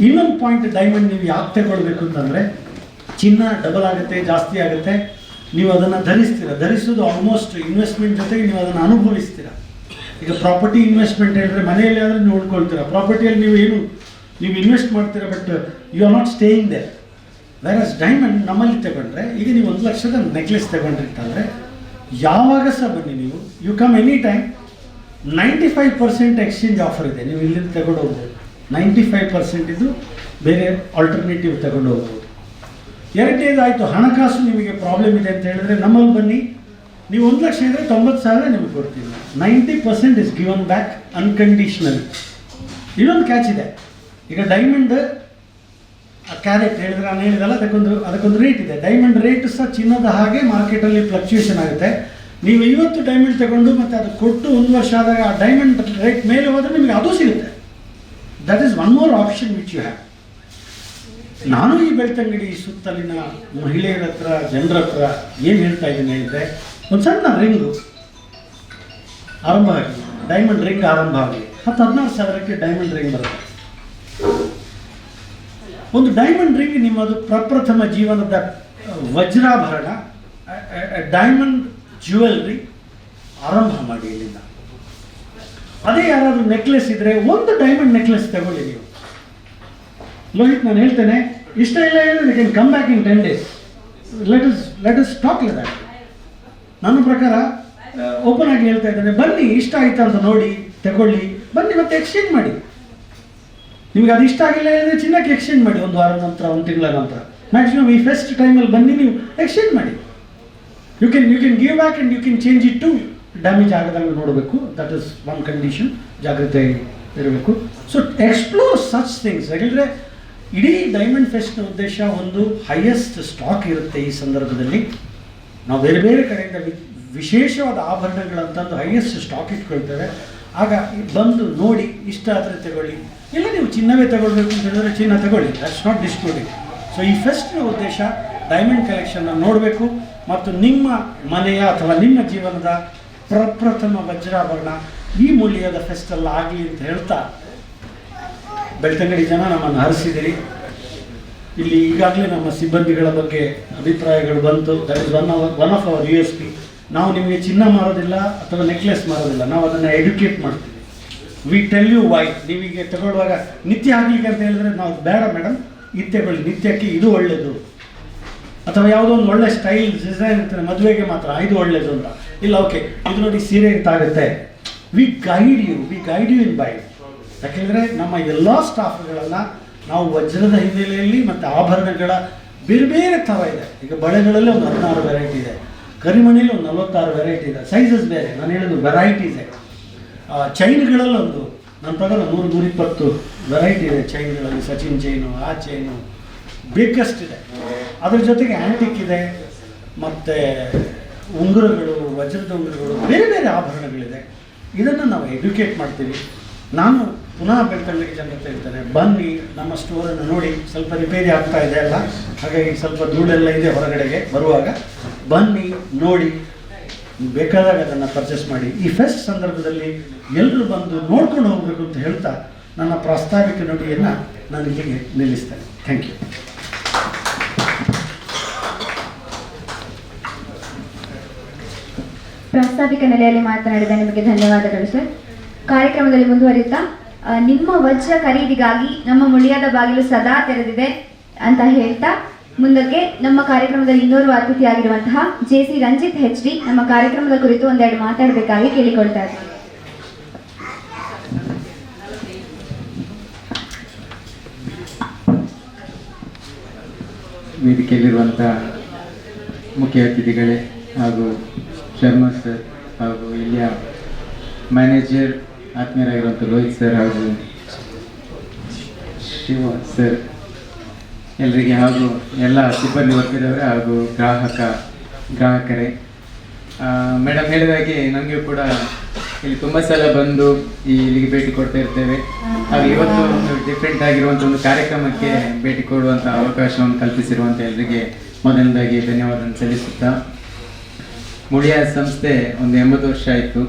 ಇನ್ನೊಂದು ಪಾಯಿಂಟ್ ಡೈಮಂಡ್ ನೀವು ಯಾಕೆ ತಗೊಳ್ಬೇಕು ಅಂತಂದರೆ, ಚಿನ್ನ ಡಬಲ್ ಆಗುತ್ತೆ, ಜಾಸ್ತಿ ಆಗುತ್ತೆ. ನೀವು ಅದನ್ನು ಧರಿಸ್ತೀರ. ಧರಿಸೋದು ಆಲ್ಮೋಸ್ಟ್ ಇನ್ವೆಸ್ಟ್ಮೆಂಟ್ ಜೊತೆಗೆ ನೀವು ಅದನ್ನು ಅನುಭವಿಸ್ತೀರ. ಈಗ ಪ್ರಾಪರ್ಟಿ ಇನ್ವೆಸ್ಟ್ಮೆಂಟ್ ಹೇಳಿದ್ರೆ ಮನೆಯಲ್ಲಿ ಆದರೆ ನೋಡ್ಕೊಳ್ತೀರ ಪ್ರಾಪರ್ಟಿಯಲ್ಲಿ ನೀವು ಏನು, ನೀವು ಇನ್ವೆಸ್ಟ್ ಮಾಡ್ತೀರಾ but you are not staying they versus diamond ನಮ್ಮಲ್ಲಿ ತಗೊಂಡ್ರೆ ಇದು ನೀವು ಒಂದು ಲಕ್ಷದ ನೆಕ್ಲೆಸ್ ತಗೊಂಡಿರ್ತಂದ್ರೆ, ಯಾವಾಗ ಸಹ ಬನ್ನಿ ನೀವು? You come any time ninety five percent exchange offer ಇದೆ. ನೀವು ಇಲ್ಲಿಂದ ತಗೊಂಡು ಹೋಗ್ಬೋದು ನೈಂಟಿ ಫೈವ್ ಪರ್ಸೆಂಟ್ ಇದು ಬೇರೆ ಆಲ್ಟರ್ನೇಟಿವ್ ತಗೊಂಡು ಹೋಗ್ಬೋದು ಎರಡನೇದಾಯಿತು ಹಣಕಾಸು ನಿಮಗೆ ಪ್ರಾಬ್ಲಮ್ ಇದೆ ಅಂತ ಹೇಳಿದ್ರೆ ನಮ್ಮಲ್ಲಿ ಬನ್ನಿ. ನೀವು ಒಂದು ಲಕ್ಷ ಇದ್ದರೆ ತೊಂಬತ್ತು ಸಾವಿರ ನಿಮಗೆ ಕೊಡ್ತೀವಿ. Ninety percent is given back unconditional ಇನ್ನೊಂದು ಕ್ಯಾಚ್ ಇದೆ. ಈಗ ಡೈಮಂಡ್ ಕ್ಯಾರೆಟ್ ಹೇಳಿದ್ರೆ ನಾನು ಹೇಳಿದಲ್ಲ, ಅದಕ್ಕೊಂದು ಅದಕ್ಕೊಂದು ರೇಟ್ ಇದೆ. ಡೈಮಂಡ್ ರೇಟ್ ಸಹ ಚಿನ್ನದ ಹಾಗೆ ಮಾರ್ಕೆಟಲ್ಲಿ ಫ್ಲಕ್ಚುಯೇಷನ್ ಆಗುತ್ತೆ. ನೀವು ಇವತ್ತು ಡೈಮಂಡ್ ತಗೊಂಡು ಮತ್ತು ಅದು ಕೊಟ್ಟು ಒಂದು ವರ್ಷ ಆದಾಗ ಆ ಡೈಮಂಡ್ ರೇಟ್ ಮೇಲೆ ಹೋದರೆ ನಿಮಗೆ ಅದು ಸಿಗುತ್ತೆ. That is one more option which you have ನಾನು ಈ ಬೆಳ್ತಂಗಡಿ ಸುತ್ತಲಿನ ಮಹಿಳೆಯರ ಹತ್ರ, ಜನರ ಹತ್ರ ಏನು ಹೇಳ್ತಾ ಇದ್ದೀನಿ ಹೇಳಿದ್ರೆ ಒಂದು ಸಣ್ಣ ರಿಂಗು ಆರಂಭ ಆಗಲಿ ಡೈಮಂಡ್ ರಿಂಗ್ ಆರಂಭ ಆಗಲಿ ಹತ್ತು ಹದಿನಾರು ಸಾವಿರಕ್ಕೆ ಡೈಮಂಡ್ ರಿಂಗ್ ಬರುತ್ತೆ. ಒಂದು ಡೈಮಂಡ್ ರಿಂಗ್ ನಿಮ್ಮದು ಪ್ರಪ್ರಥಮ ಜೀವನದ ವಜ್ರಾಭರಣ. ಡೈಮಂಡ್ ಜ್ಯುವೆಲ್ರಿ ಆರಂಭ ಮಾಡಿ ಇಲ್ಲಿಂದ. ಅದೇ ಯಾರಾದರೂ ನೆಕ್ಲೆಸ್ ಇದ್ರೆ ಒಂದು ಡೈಮಂಡ್ ನೆಕ್ಲೆಸ್ ತಗೊಳ್ಳಿ ನೀವು. ಲೋಹಿತ್, ನಾನು ಹೇಳ್ತೇನೆ, ಇಷ್ಟ ಇಲ್ಲ ಹೇಳಿದ್ರೆ can come back in ten days let us let us talk that ನನ್ನ ಪ್ರಕಾರ ಓಪನ್ ಆಗಿ ಹೇಳ್ತಾ ಇದ್ದೇನೆ. ಬನ್ನಿ, ಇಷ್ಟ ಆಯ್ತಾ ಅಂತ ನೋಡಿ, ತಗೊಳ್ಳಿ. ಬನ್ನಿ ಮತ್ತೆ ಎಕ್ಸ್ಚೇಂಜ್ ಮಾಡಿ. ನಿಮ್ಗೆ ಅದು ಇಷ್ಟ ಆಗಿಲ್ಲ ಅಂದರೆ ಚಿನ್ನಕ್ಕೆ ಎಕ್ಸ್ಚೇಂಜ್ ಮಾಡಿ ಒಂದು ವಾರದ ನಂತರ, ಒಂದು ತಿಂಗಳ ನಂತರ. ಮ್ಯಾಕ್ಸಿಮಮ್ ಈ ಫೆಸ್ಟ್ ಟೈಮಲ್ಲಿ ಬನ್ನಿ ನೀವು ಎಕ್ಸ್ಚೇಂಜ್ ಮಾಡಿ. You can you can give back and you can change it to damage ಆಗದಂಗೆ ನೋಡಬೇಕು. ದಟ್ ಇಸ್ ಒನ್ ಕಂಡೀಷನ್ ಜಾಗ್ರತೆ ಇರಬೇಕು. ಸೊ ಎಕ್ಸ್ಪ್ಲೋರ್ ಸಚ್ ಥಿಂಗ್ಸ್ ಯಾಕೆಂದರೆ ಇಡೀ ಡೈಮಂಡ್ ಫೆಸ್ಟ್ನ ಉದ್ದೇಶ ಒಂದು ಹೈಯೆಸ್ಟ್ ಸ್ಟಾಕ್ ಇರುತ್ತೆ ಈ ಸಂದರ್ಭದಲ್ಲಿ. ನಾವು ಬೇರೆ ಬೇರೆ ಕಡೆಯಿಂದ ವಿಶೇಷವಾದ ಆಭರಣಗಳಂತಂದು ಹೈಯೆಸ್ಟ್ ಸ್ಟಾಕ್ ಇಟ್ಕೊಳ್ತೇವೆ. ಆಗ ಬಂದು ನೋಡಿ, ಇಷ್ಟ ಆದರೆ ತಗೊಳ್ಳಿ. ಇಲ್ಲ ನೀವು ಚಿನ್ನವೇ ತಗೊಳ್ಬೇಕು ಅಂತ ಹೇಳಿದ್ರೆ ಚಿನ್ನ ತಗೊಳ್ಳಿ. ದಟ್ಸ್ ನಾಟ್ ಡಿಸ್ಪ್ಯೂಟಿಂಗ್ ಸೊ ಈ ಫೆಸ್ಟ್ನ ಉದ್ದೇಶ ಡೈಮಂಡ್ ಕಲೆಕ್ಷನ್ನ ನೋಡಬೇಕು ಮತ್ತು ನಿಮ್ಮ ಮನೆಯ ಅಥವಾ ನಿಮ್ಮ ಜೀವನದ ಪ್ರಪ್ರಥಮ ವಜ್ರಾಭರಣ ಈ ಮೌಲ್ಯದ ಫೆಸ್ಟಲ್ಲ ಆಗಲಿ ಅಂತ ಹೇಳ್ತಾ ಬೆಳ್ತಂಗಡಿ ಜನ ನಮ್ಮನ್ನು ಹರಿಸಿದಿರಿ. ಇಲ್ಲಿ ಈಗಾಗಲೇ ನಮ್ಮ ಸಿಬ್ಬಂದಿಗಳ ಬಗ್ಗೆ ಅಭಿಪ್ರಾಯಗಳು ಬಂತು. That is one our one of our U S P ನಾವು ನಿಮಗೆ ಚಿನ್ನ ಮಾರೋದಿಲ್ಲ ಅಥವಾ ನೆಕ್ಲೆಸ್ ಮಾರೋದಿಲ್ಲ. ನಾವು ಅದನ್ನು ಎಡ್ಯುಕೇಟ್ ಮಾಡ್ತೀವಿ. ವಿ ಟೆಲ್ ಯು ವೈ ನೀವೀಗ ತಗೊಳ್ಳುವಾಗ ನಿತ್ಯ ಹಾಕ್ಲಿಕ್ಕೆ ಅಂತ ಹೇಳಿದ್ರೆ ನಾವು ಬೇಡ ಮೇಡಮ್ ಬಳಿ ನಿತ್ಯಕ್ಕೆ ಇದು ಒಳ್ಳೆಯದು ಅಥವಾ ಯಾವುದೋ ಒಂದು ಒಳ್ಳೆ ಸ್ಟೈಲ್ ಡಿಸೈನ್ ಇರ್ತದೆ ಮದುವೆಗೆ ಮಾತ್ರ ಇದು ಒಳ್ಳೇದು ಅಂತ. ಇಲ್ಲ ಓಕೆ ಇದು ನೋಡಿ ಸೀರೆ ಅಂತ ಆಗುತ್ತೆ. We guide you we guide you in buy ಯಾಕೆಂದರೆ ನಮ್ಮ ಎಲ್ಲ ಸ್ಟಾಫ್ಗಳನ್ನು ನಾವು ವಜ್ರದ ಹಿನ್ನೆಲೆಯಲ್ಲಿ ಮತ್ತು ಆಭರಣಗಳ ಬೇರೆ ಬೇರೆ ಥರ ಇದೆ. ಈಗ ಬಳೆಗಳಲ್ಲಿ ಒಂದು ಹದಿನಾರು ವೆರೈಟಿ ಇದೆ. ಕರಿಮಣಿಲಿ ಒಂದು ನಲವತ್ತಾರು ವೆರೈಟಿ ಇದೆ. ಸೈಜಸ್ ಬೇರೆ. ನಾನು ಹೇಳೋದು ವೆರೈಟಿ ಇದೆ ಚೈನ್ಗಳಲ್ಲಿ ಒಂದು. ನನ್ನ ಪ್ರಕಾರ ನೂರು, ನೂರಿಪ್ಪತ್ತು ವೆರೈಟಿ ಇದೆ ಚೈನ್ಗಳಲ್ಲಿ. ಸಚಿನ್ ಚೈನು, ಆ ಚೈನು ಬಿಗ್ಗೆಸ್ಟ್ ಇದೆ. ಅದ್ರ ಜೊತೆಗೆ ಆ್ಯಂಟಿಕ್ ಇದೆ. ಮತ್ತು ಉಂಗುರಗಳು, ವಜ್ರದ ಉಂಗುರಗಳು, ಬೇರೆ ಬೇರೆ ಆಭರಣಗಳಿದೆ. ಇದನ್ನು ನಾವು ಎಡ್ಯುಕೇಟ್ ಮಾಡ್ತೀವಿ. ನಾನು ಪುನಃ ಬೆಳ್ತಂಗಡಿಗೆ ಜನತೆ ಹೇಳ್ತೇನೆ, ಬನ್ನಿ, ನಮ್ಮ ಸ್ಟೋರನ್ನು ನೋಡಿ. ಸ್ವಲ್ಪ ರಿಪೇರಿ ಆಗ್ತಾ ಇದೆ ಅಲ್ಲ? ಹಾಗಾಗಿ ಸ್ವಲ್ಪ ಧೂಳೆಲ್ಲ ಇದೆ ಹೊರಗಡೆಗೆ ಬರುವಾಗ. ಬನ್ನಿ, ನೋಡಿ. ಬೇಕಾದಾಗ ಅದನ್ನು ಪರ್ಚೇಸ್ ಮಾಡಿ. ಈ ಫೆಸ್ಟ್ ಸಂದರ್ಭದಲ್ಲಿ ಎಲ್ಲರೂ ಬಂದು ನೋಡ್ಕೊಂಡು ಹೋಗಬೇಕು ಅಂತ ಹೇಳ್ತಾ ನನ್ನ ಪ್ರಾಸ್ತಾವಿಕ ನುಡಿಯನ್ನು ನಾನು ಇಲ್ಲಿಗೆ ನಿಲ್ಲಿಸ್ತೇನೆ. ಥ್ಯಾಂಕ್ ಯು ಪ್ರಾಸ್ತಾವಿಕ ನೆಲೆಯಲ್ಲಿ ಮಾತನಾಡಿದ ನಿಮಗೆ ಧನ್ಯವಾದಗಳು ಸರ್ ಕಾರ್ಯಕ್ರಮದಲ್ಲಿ ಮುಂದುವರಿಯುತ್ತಾ ನಿಮ್ಮ ವಜ್ರ ಖರೀದಿಗಾಗಿ ನಮ್ಮ ಮುಳಿಯಾದ ಬಾಗಿಲು ಸದಾ ತೆರೆದಿದೆ ಅಂತ ಹೇಳ್ತಾ, ಮುಂದಕ್ಕೆ ನಮ್ಮ ಕಾರ್ಯಕ್ರಮದಲ್ಲಿ ಇನ್ನೋರ್ವ ಅತಿಥಿಯಾಗಿರುವಂತಹ J C Ranjith H D ನಮ್ಮ ಕಾರ್ಯಕ್ರಮದ ಕುರಿತು ಒಂದೆರಡು ಮಾತಾಡಬೇಕಾಗಿ ಕೇಳಿಕೊಳ್ತಾ ಇದ್ದೀನಿ. ವೇದಿಕೆಯಲ್ಲಿರುವಂಥ ಮುಖ್ಯ ಅತಿಥಿಗಳೇ ಹಾಗೂ ಶರ್ಮಾ ಸರ್ ಹಾಗೂ ಇಲ್ಲಿಯ ಮ್ಯಾನೇಜರ್ ಆತ್ಮೀಯರಾಗಿರುವಂಥ ರೋಹಿತ್ ಸರ್ ಹಾಗೂ ಶಿವ ಸರ್ ಎಲ್ಲರಿಗೆ ಹಾಗೂ ಎಲ್ಲ ಸಿಬ್ಬಂದಿ ವರ್ಗದವರೇ ಹಾಗೂ ಗ್ರಾಹಕ, ಗ್ರಾಹಕರೇ. ಮೇಡಮ್ ಹೇಳಿದಾಗೆ ನನಗೂ ಕೂಡ ಇಲ್ಲಿ ತುಂಬ ಸಲ ಬಂದು ಇಲ್ಲಿಗೆ ಭೇಟಿ ಕೊಡ್ತಾ ಇರ್ತೇವೆ. ಹಾಗೆ ಇವತ್ತು ಒಂದು ಡಿಫ್ರೆಂಟ್ ಆಗಿರುವಂತ ಒಂದು ಕಾರ್ಯಕ್ರಮಕ್ಕೆ ಭೇಟಿ ಕೊಡುವಂತ ಅವಕಾಶವನ್ನು ಕಲ್ಪಿಸಿರುವಂತ ಎಲ್ಲರಿಗೆ ಮೊದಲನೇದಾಗಿ ಧನ್ಯವಾದ ಸಲ್ಲಿಸುತ್ತಾ. ಮುಳಿಯ ಸಂಸ್ಥೆ ಒಂದು ಎಂಬತ್ತು ವರ್ಷ ಆಯಿತು.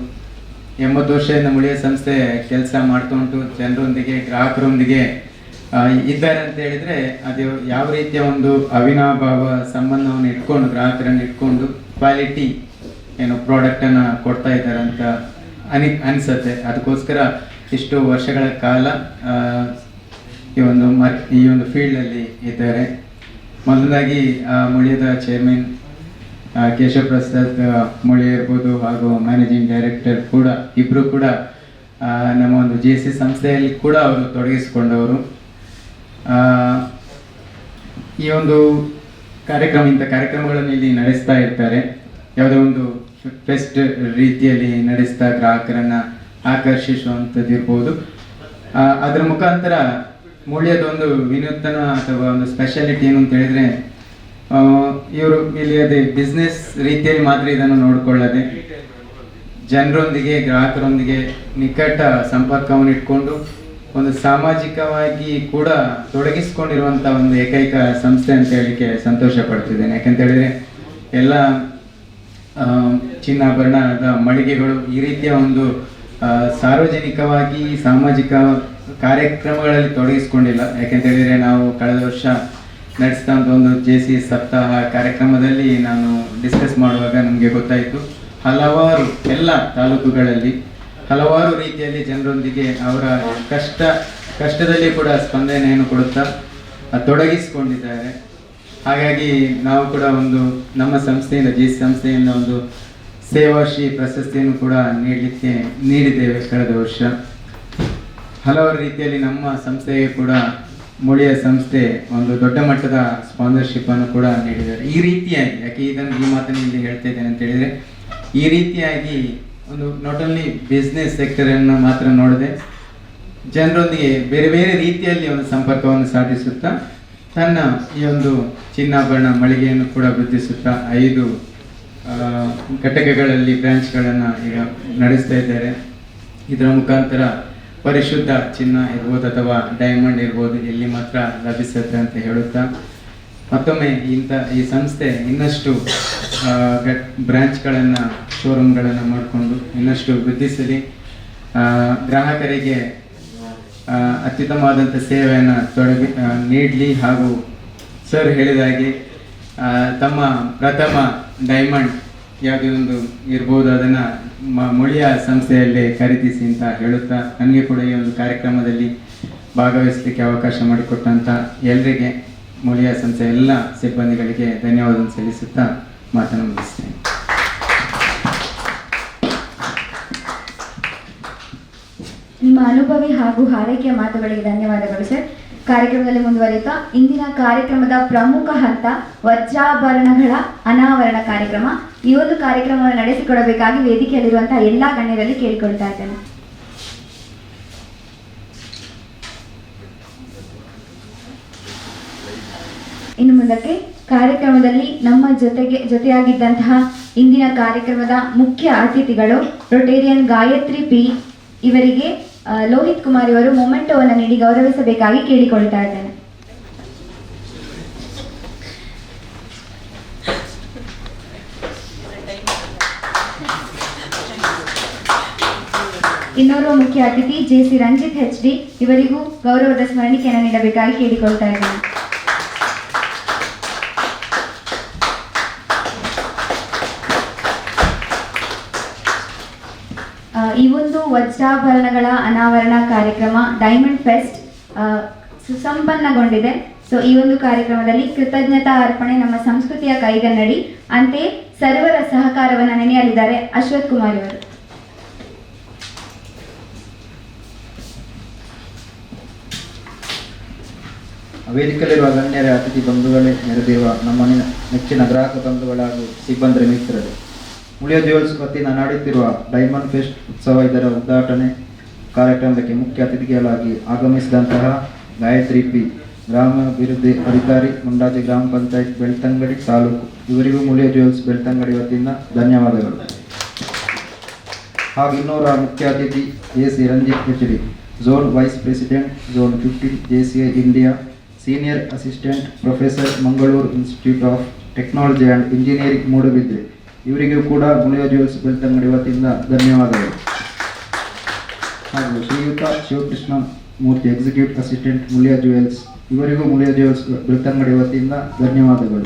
ಎಂಬತ್ತು ವರ್ಷದಿಂದ ಮುಳಿಯ ಸಂಸ್ಥೆ ಕೆಲಸ ಮಾಡ್ತಾ ಉಂಟು. ಜನರೊಂದಿಗೆ, ಗ್ರಾಹಕರೊಂದಿಗೆ ಇದ್ದಾರೆ ಅಂತ ಹೇಳಿದ್ರೆ ಅದು ಯಾವ ರೀತಿಯ ಒಂದು ಅವಿನಾಭಾವ ಸಂಬಂಧವನ್ನು ಇಟ್ಕೊಂಡು, ಗ್ರಾಹಕರನ್ನು ಇಟ್ಕೊಂಡು ಕ್ವಾಲಿಟಿ ಏನು ಪ್ರಾಡಕ್ಟನ್ನು ಕೊಡ್ತಾ ಇದ್ದಾರೆ ಅಂತ ಅನಿ ಅನಿಸುತ್ತೆ. ಅದಕ್ಕೋಸ್ಕರ ಇಷ್ಟು ವರ್ಷಗಳ ಕಾಲ ಈ ಒಂದು ಮರ್ ಈ ಒಂದು ಫೀಲ್ಡಲ್ಲಿ ಇದ್ದಾರೆ. ಮೊದಲದಾಗಿ ಆ, ಮುಳಿಯದ ಚೇರ್ಮನ್ ಕೇಶವ ಪ್ರಸಾದ್ ಮೊಳಿ ಇರ್ಬೋದು ಹಾಗೂ ಮ್ಯಾನೇಜಿಂಗ್ ಡೈರೆಕ್ಟರ್ ಕೂಡ ಇಬ್ಬರು ಕೂಡ ನಮ್ಮ ಒಂದು ಜಿ ಸಿ ಸಂಸ್ಥೆಯಲ್ಲಿ ಕೂಡ ಅವರು ತೊಡಗಿಸಿಕೊಂಡವರು. ಈ ಒಂದು ಕಾರ್ಯಕ್ರಮ ಇಂಥ ಕಾರ್ಯಕ್ರಮಗಳನ್ನು ಇಲ್ಲಿ ನಡೆಸ್ತಾ ಇರ್ತಾರೆ. ಯಾವುದೋ ಒಂದು ಫೆಸ್ಟ್ ರೀತಿಯಲ್ಲಿ ನಡೆಸ್ತಾ ಗ್ರಾಹಕರನ್ನ ಆಕರ್ಷಿಸುವಂಥದ್ದು ಇರ್ಬೋದು ಅದರ ಮುಖಾಂತರ ಮೂಳ್ಯದ ಒಂದು ವಿನೂತನ ಅಥವಾ ಒಂದು ಸ್ಪೆಷಾಲಿಟಿ ಏನು ಅಂತ ಹೇಳಿದ್ರೆ ಇವರು ಇಲ್ಲಿ ಅದೇ ಬಿಸ್ನೆಸ್ ರೀತಿಯಲ್ಲಿ ಮಾತ್ರ ಇದನ್ನು ನೋಡಿಕೊಳ್ಳದೆ ಜನರೊಂದಿಗೆ, ಗ್ರಾಹಕರೊಂದಿಗೆ ನಿಕಟ ಸಂಪರ್ಕವನ್ನು ಇಟ್ಕೊಂಡು ಒಂದು ಸಾಮಾಜಿಕವಾಗಿ ಕೂಡ ತೊಡಗಿಸ್ಕೊಂಡಿರುವಂಥ ಒಂದು ಏಕೈಕ ಸಂಸ್ಥೆ ಅಂತ ಹೇಳಲಿಕ್ಕೆ ಸಂತೋಷ ಪಡ್ತಿದ್ದೇನೆ. ಯಾಕಂತ ಹೇಳಿದ್ರೆ, ಎಲ್ಲ ಚಿನ್ನಾಭರಣದ ಮಳಿಗೆಗಳು ಈ ರೀತಿಯ ಒಂದು ಸಾರ್ವಜನಿಕವಾಗಿ ಸಾಮಾಜಿಕ ಕಾರ್ಯಕ್ರಮಗಳಲ್ಲಿ ತೊಡಗಿಸಿಕೊಂಡಿಲ್ಲ. ಯಾಕೆಂತ ಹೇಳಿದ್ರೆ ನಾವು ಕಳೆದ ವರ್ಷ ನಡೆಸಿದಂಥ ಒಂದು ಜೆ ಸಿ ಸಪ್ತಾಹ ಕಾರ್ಯಕ್ರಮದಲ್ಲಿ ನಾನು ಡಿಸ್ಕಸ್ ಮಾಡುವಾಗ ನಮಗೆ ಗೊತ್ತಾಯಿತು. ಹಲವಾರು ಎಲ್ಲ ತಾಲೂಕುಗಳಲ್ಲಿ, ಹಲವಾರು ರೀತಿಯಲ್ಲಿ ಜನರೊಂದಿಗೆ ಅವರ ಕಷ್ಟ, ಕಷ್ಟದಲ್ಲಿ ಕೂಡ ಸ್ಪಂದನೆಯನ್ನು ಕೊಡುತ್ತಾ ತೊಡಗಿಸಿಕೊಂಡಿದ್ದಾರೆ. ಹಾಗಾಗಿ ನಾವು ಕೂಡ ಒಂದು ನಮ್ಮ ಸಂಸ್ಥೆಯಿಂದ, ಜಿ ಸಂಸ್ಥೆಯಿಂದ ಒಂದು ಸೇವಾಶ್ರೀ ಪ್ರಶಸ್ತಿಯನ್ನು ಕೂಡ ನೀಡಲಿಕ್ಕೆ ನೀಡಿದ್ದೇವೆ ಕಳೆದ ವರ್ಷ. ಹಲವಾರು ರೀತಿಯಲ್ಲಿ ನಮ್ಮ ಸಂಸ್ಥೆಗೆ ಕೂಡ ಮುಳಿಯ ಸಂಸ್ಥೆ ಒಂದು ದೊಡ್ಡ ಮಟ್ಟದ ಸ್ಪಾನ್ಸರ್ಶಿಪ್ ಅನ್ನು ಕೂಡ ನೀಡಿದ್ದಾರೆ. ಈ ರೀತಿಯಾಗಿ, ಯಾಕೆ ಇದನ್ನು ಈ ಮಾತನ್ನು ಇಲ್ಲಿ ಹೇಳ್ತಾ ಇದ್ದೇನೆ ಅಂತ ಹೇಳಿದ್ರೆ, ಈ ರೀತಿಯಾಗಿ ಒಂದು ನಾಟ್ ಓನ್ಲಿ ಬಿಸ್ನೆಸ್ ಸೆಕ್ಟರನ್ನು ಮಾತ್ರ ನೋಡದೆ ಜನರೊಂದಿಗೆ ಬೇರೆ ಬೇರೆ ರೀತಿಯಲ್ಲಿ ಒಂದು ಸಂಪರ್ಕವನ್ನು ಸಾಧಿಸುತ್ತಾ ತನ್ನ ಈ ಒಂದು ಚಿನ್ನಾಭರಣ ಮಳಿಗೆಯನ್ನು ಕೂಡ ವೃದ್ಧಿಸುತ್ತಾ ಐದು ಘಟಕಗಳಲ್ಲಿ ಬ್ರಾಂಚ್ಗಳನ್ನು ಈಗ ನಡೆಸ್ತಾ ಇದ್ದಾರೆ. ಇದರ ಮುಖಾಂತರ ಪರಿಶುದ್ಧ ಚಿನ್ನ ಇರ್ಬೋದು ಅಥವಾ ಡೈಮಂಡ್ ಇರ್ಬೋದು ಇಲ್ಲಿ ಮಾತ್ರ ಲಭಿಸುತ್ತೆ ಅಂತ ಹೇಳುತ್ತಾ, ಮತ್ತೊಮ್ಮೆ ಇಂಥ ಈ ಸಂಸ್ಥೆ ಇನ್ನಷ್ಟು ಬ್ರಾಂಚ್ಗಳನ್ನು, ಶೋರೂಮ್ಗಳನ್ನು ಮಾಡಿಕೊಂಡು ಇನ್ನಷ್ಟು ವೃದ್ಧಿಸಲಿ. ಗ್ರಾಹಕರಿಗೆ ಅತ್ಯುತ್ತಮವಾದಂಥ ಸೇವೆಯನ್ನು ತೊಡಗಿ ನೀಡಲಿ ಹಾಗೂ ಸರ್ ಹೇಳಿದ ಹಾಗೆ ತಮ್ಮ ಪ್ರಥಮ ಡೈಮಂಡ್ ಯಾವುದೇ ಒಂದು ಇರ್ಬೋದು, ಅದನ್ನು ಮುಳಿಯ ಸಂಸ್ಥೆಯಲ್ಲಿ ಖರೀದಿಸಿ ಅಂತ ಹೇಳುತ್ತಾ, ನನಗೆ ಕೂಡ ಈ ಒಂದು ಕಾರ್ಯಕ್ರಮದಲ್ಲಿ ಭಾಗವಹಿಸಲಿಕ್ಕೆ ಅವಕಾಶ ಮಾಡಿಕೊಟ್ಟಂಥ ಎಲ್ಲರಿಗೆ ಮುಳಿಯ ಸಂಸ್ಥೆಯ ಎಲ್ಲ ಸಿಬ್ಬಂದಿಗಳಿಗೆ ಧನ್ಯವಾದ ಸಲ್ಲಿಸುತ್ತಾ ಮಾತನ್ನು ಮುಗಿಸ್ತೇನೆ ನಿಮ್ಮ ಅನುಭವಿ ಹಾಗೂ ಹಾರೈಕೆಯ ಮಾತುಗಳಿಗೆ ಧನ್ಯವಾದಗಳು, ಸರ್. ಕಾರ್ಯಕ್ರಮದಲ್ಲಿ ಮುಂದುವರಿಯುತ್ತಾ, ಇಂದಿನ ಕಾರ್ಯಕ್ರಮದ ಪ್ರಮುಖ ಹಂತ ವಜ್ರಾಭರಣಗಳ ಅನಾವರಣ ಕಾರ್ಯಕ್ರಮ. ಈ ಒಂದು ಕಾರ್ಯಕ್ರಮವನ್ನು ನಡೆಸಿಕೊಡಬೇಕಾಗಿ ವೇದಿಕೆಯಲ್ಲಿರುವಂತಹ ಎಲ್ಲಾ ಗಣ್ಯರಲ್ಲಿ ಕೇಳಿಕೊಳ್ತಾ ಇದ್ದೇನೆ. ಇನ್ನು ಮುಂದಕ್ಕೆ ಕಾರ್ಯಕ್ರಮದಲ್ಲಿ ನಮ್ಮ ಜೊತೆಗೆ, ಜೊತೆಯಾಗಿದ್ದಂತಹ ಇಂದಿನ ಕಾರ್ಯಕ್ರಮದ ಮುಖ್ಯ ಅತಿಥಿಗಳು, ರೊಟೇರಿಯನ್ ಗಾಯತ್ರಿ ಪಿ. ಇವರಿಗೆ ಲೋಹಿತ್ ಕುಮಾರಿ ಅವರು ಮೊಮೆಂಟೋವನ್ನು ನೀಡಿ ಗೌರವಿಸಬೇಕಾಗಿ ಕೇಳಿಕೊಳ್ತಾ ಇದ್ದೇನೆ. ಇನ್ನೋರ್ವ ಮುಖ್ಯ ಅತಿಥಿ J C Ranjith H D, ಇವರಿಗೂ ಗೌರವದ ಸ್ಮರಣಿಕೆಯನ್ನು ನೀಡಬೇಕಾಗಿ ಕೇಳಿಕೊಳ್ತಾ ಇದ್ದೇನೆ. ವಜ್ರಾಭರಣಗಳ ಅನಾವರಣ ಕಾರ್ಯಕ್ರಮ ಡೈಮಂಡ್ ಫೆಸ್ಟ್ ಸುಸಂಪನ್ನಗೊಂಡಿದೆ. ಸೊ ಈ ಒಂದು ಕಾರ್ಯಕ್ರಮದಲ್ಲಿ ಕೃತಜ್ಞತಾ ಅರ್ಪಣೆ ನಮ್ಮ ಸಂಸ್ಕೃತಿಯ ಕೈಗನ್ನಡಿ. ಅಂತೆಯೇ ಸರ್ವರ ಸಹಕಾರವನ್ನು ನೆನೆಯಲಿದ್ದಾರೆ ಅಶ್ವಥ್ ಕುಮಾರ್ ಇವರು. ವೇದಿಕೆಯಲ್ಲಿರುವ ಗಣ್ಯರ, ಅತಿಥಿ ಬಂಧುಗಳೇ ನೆರೆದಿರುವ ನಮ್ಮ ನೆಚ್ಚಿನ ಗ್ರಾಹಕ ಬಂಧುಗಳು ಹಾಗೂ ಸಿಬ್ಬಂದಿ ಮಿತ್ರರು. ಮುಳಿಯ ಜ್ಯುವೆಲ್ಸ್ ವತಿಯಿಂದ ನಡೆಯುತ್ತಿರುವ ಡೈಮಂಡ್ ಫೆಸ್ಟ್ ಉತ್ಸವ ಇದರ ಉದ್ಘಾಟನೆ ಕಾರ್ಯಕ್ರಮಕ್ಕೆ ಮುಖ್ಯ ಅತಿಥಿಗಳಾಗಿ ಆಗಮಿಸಿದಂತಹ ಗಾಯತ್ರಿ ಪಿ. ಗ್ರಾಮಾಭಿವೃದ್ಧಿ ಅಧಿಕಾರಿ, ಮುಂಡಾಜಿ ಗ್ರಾಮ ಪಂಚಾಯತ್ ಬೆಳ್ತಂಗಡಿ ತಾಲೂಕು. ಇವರಿಗೂ ಮುಳಿಯ ಜ್ಯುವೆಲ್ಸ್ ಬೆಳ್ತಂಗಡಿ ವತಿಯಿಂದ ಧನ್ಯವಾದಗಳು. ಹಾಗೂ ಇನ್ನೂರ ಮುಖ್ಯ ಅತಿಥಿ A C Ranjith H D zone vice president, zone fifteen, J C I India. Senior assistant professor, Mangaluru institute of technology and engineering Moodbidri. ಇವರಿಗೂ ಕೂಡ ಮುಳಿಯ ಜ್ಯೂಸ್ ಬೆಳ್ತಂಗಡಿ ವತಿಯಿಂದ ಧನ್ಯವಾದಗಳು. ಹಾಗೂ ಶ್ರೀಯುತ Shivakrishna Murthy executive assistant Muliya jewels ಇವರಿಗೂ ಮುಳಿಯ ಜ್ಯುವೆಲ್ಸ್ ಬೆಳ್ತಂಗಡಿ ವತಿಯಿಂದ ಧನ್ಯವಾದಗಳು.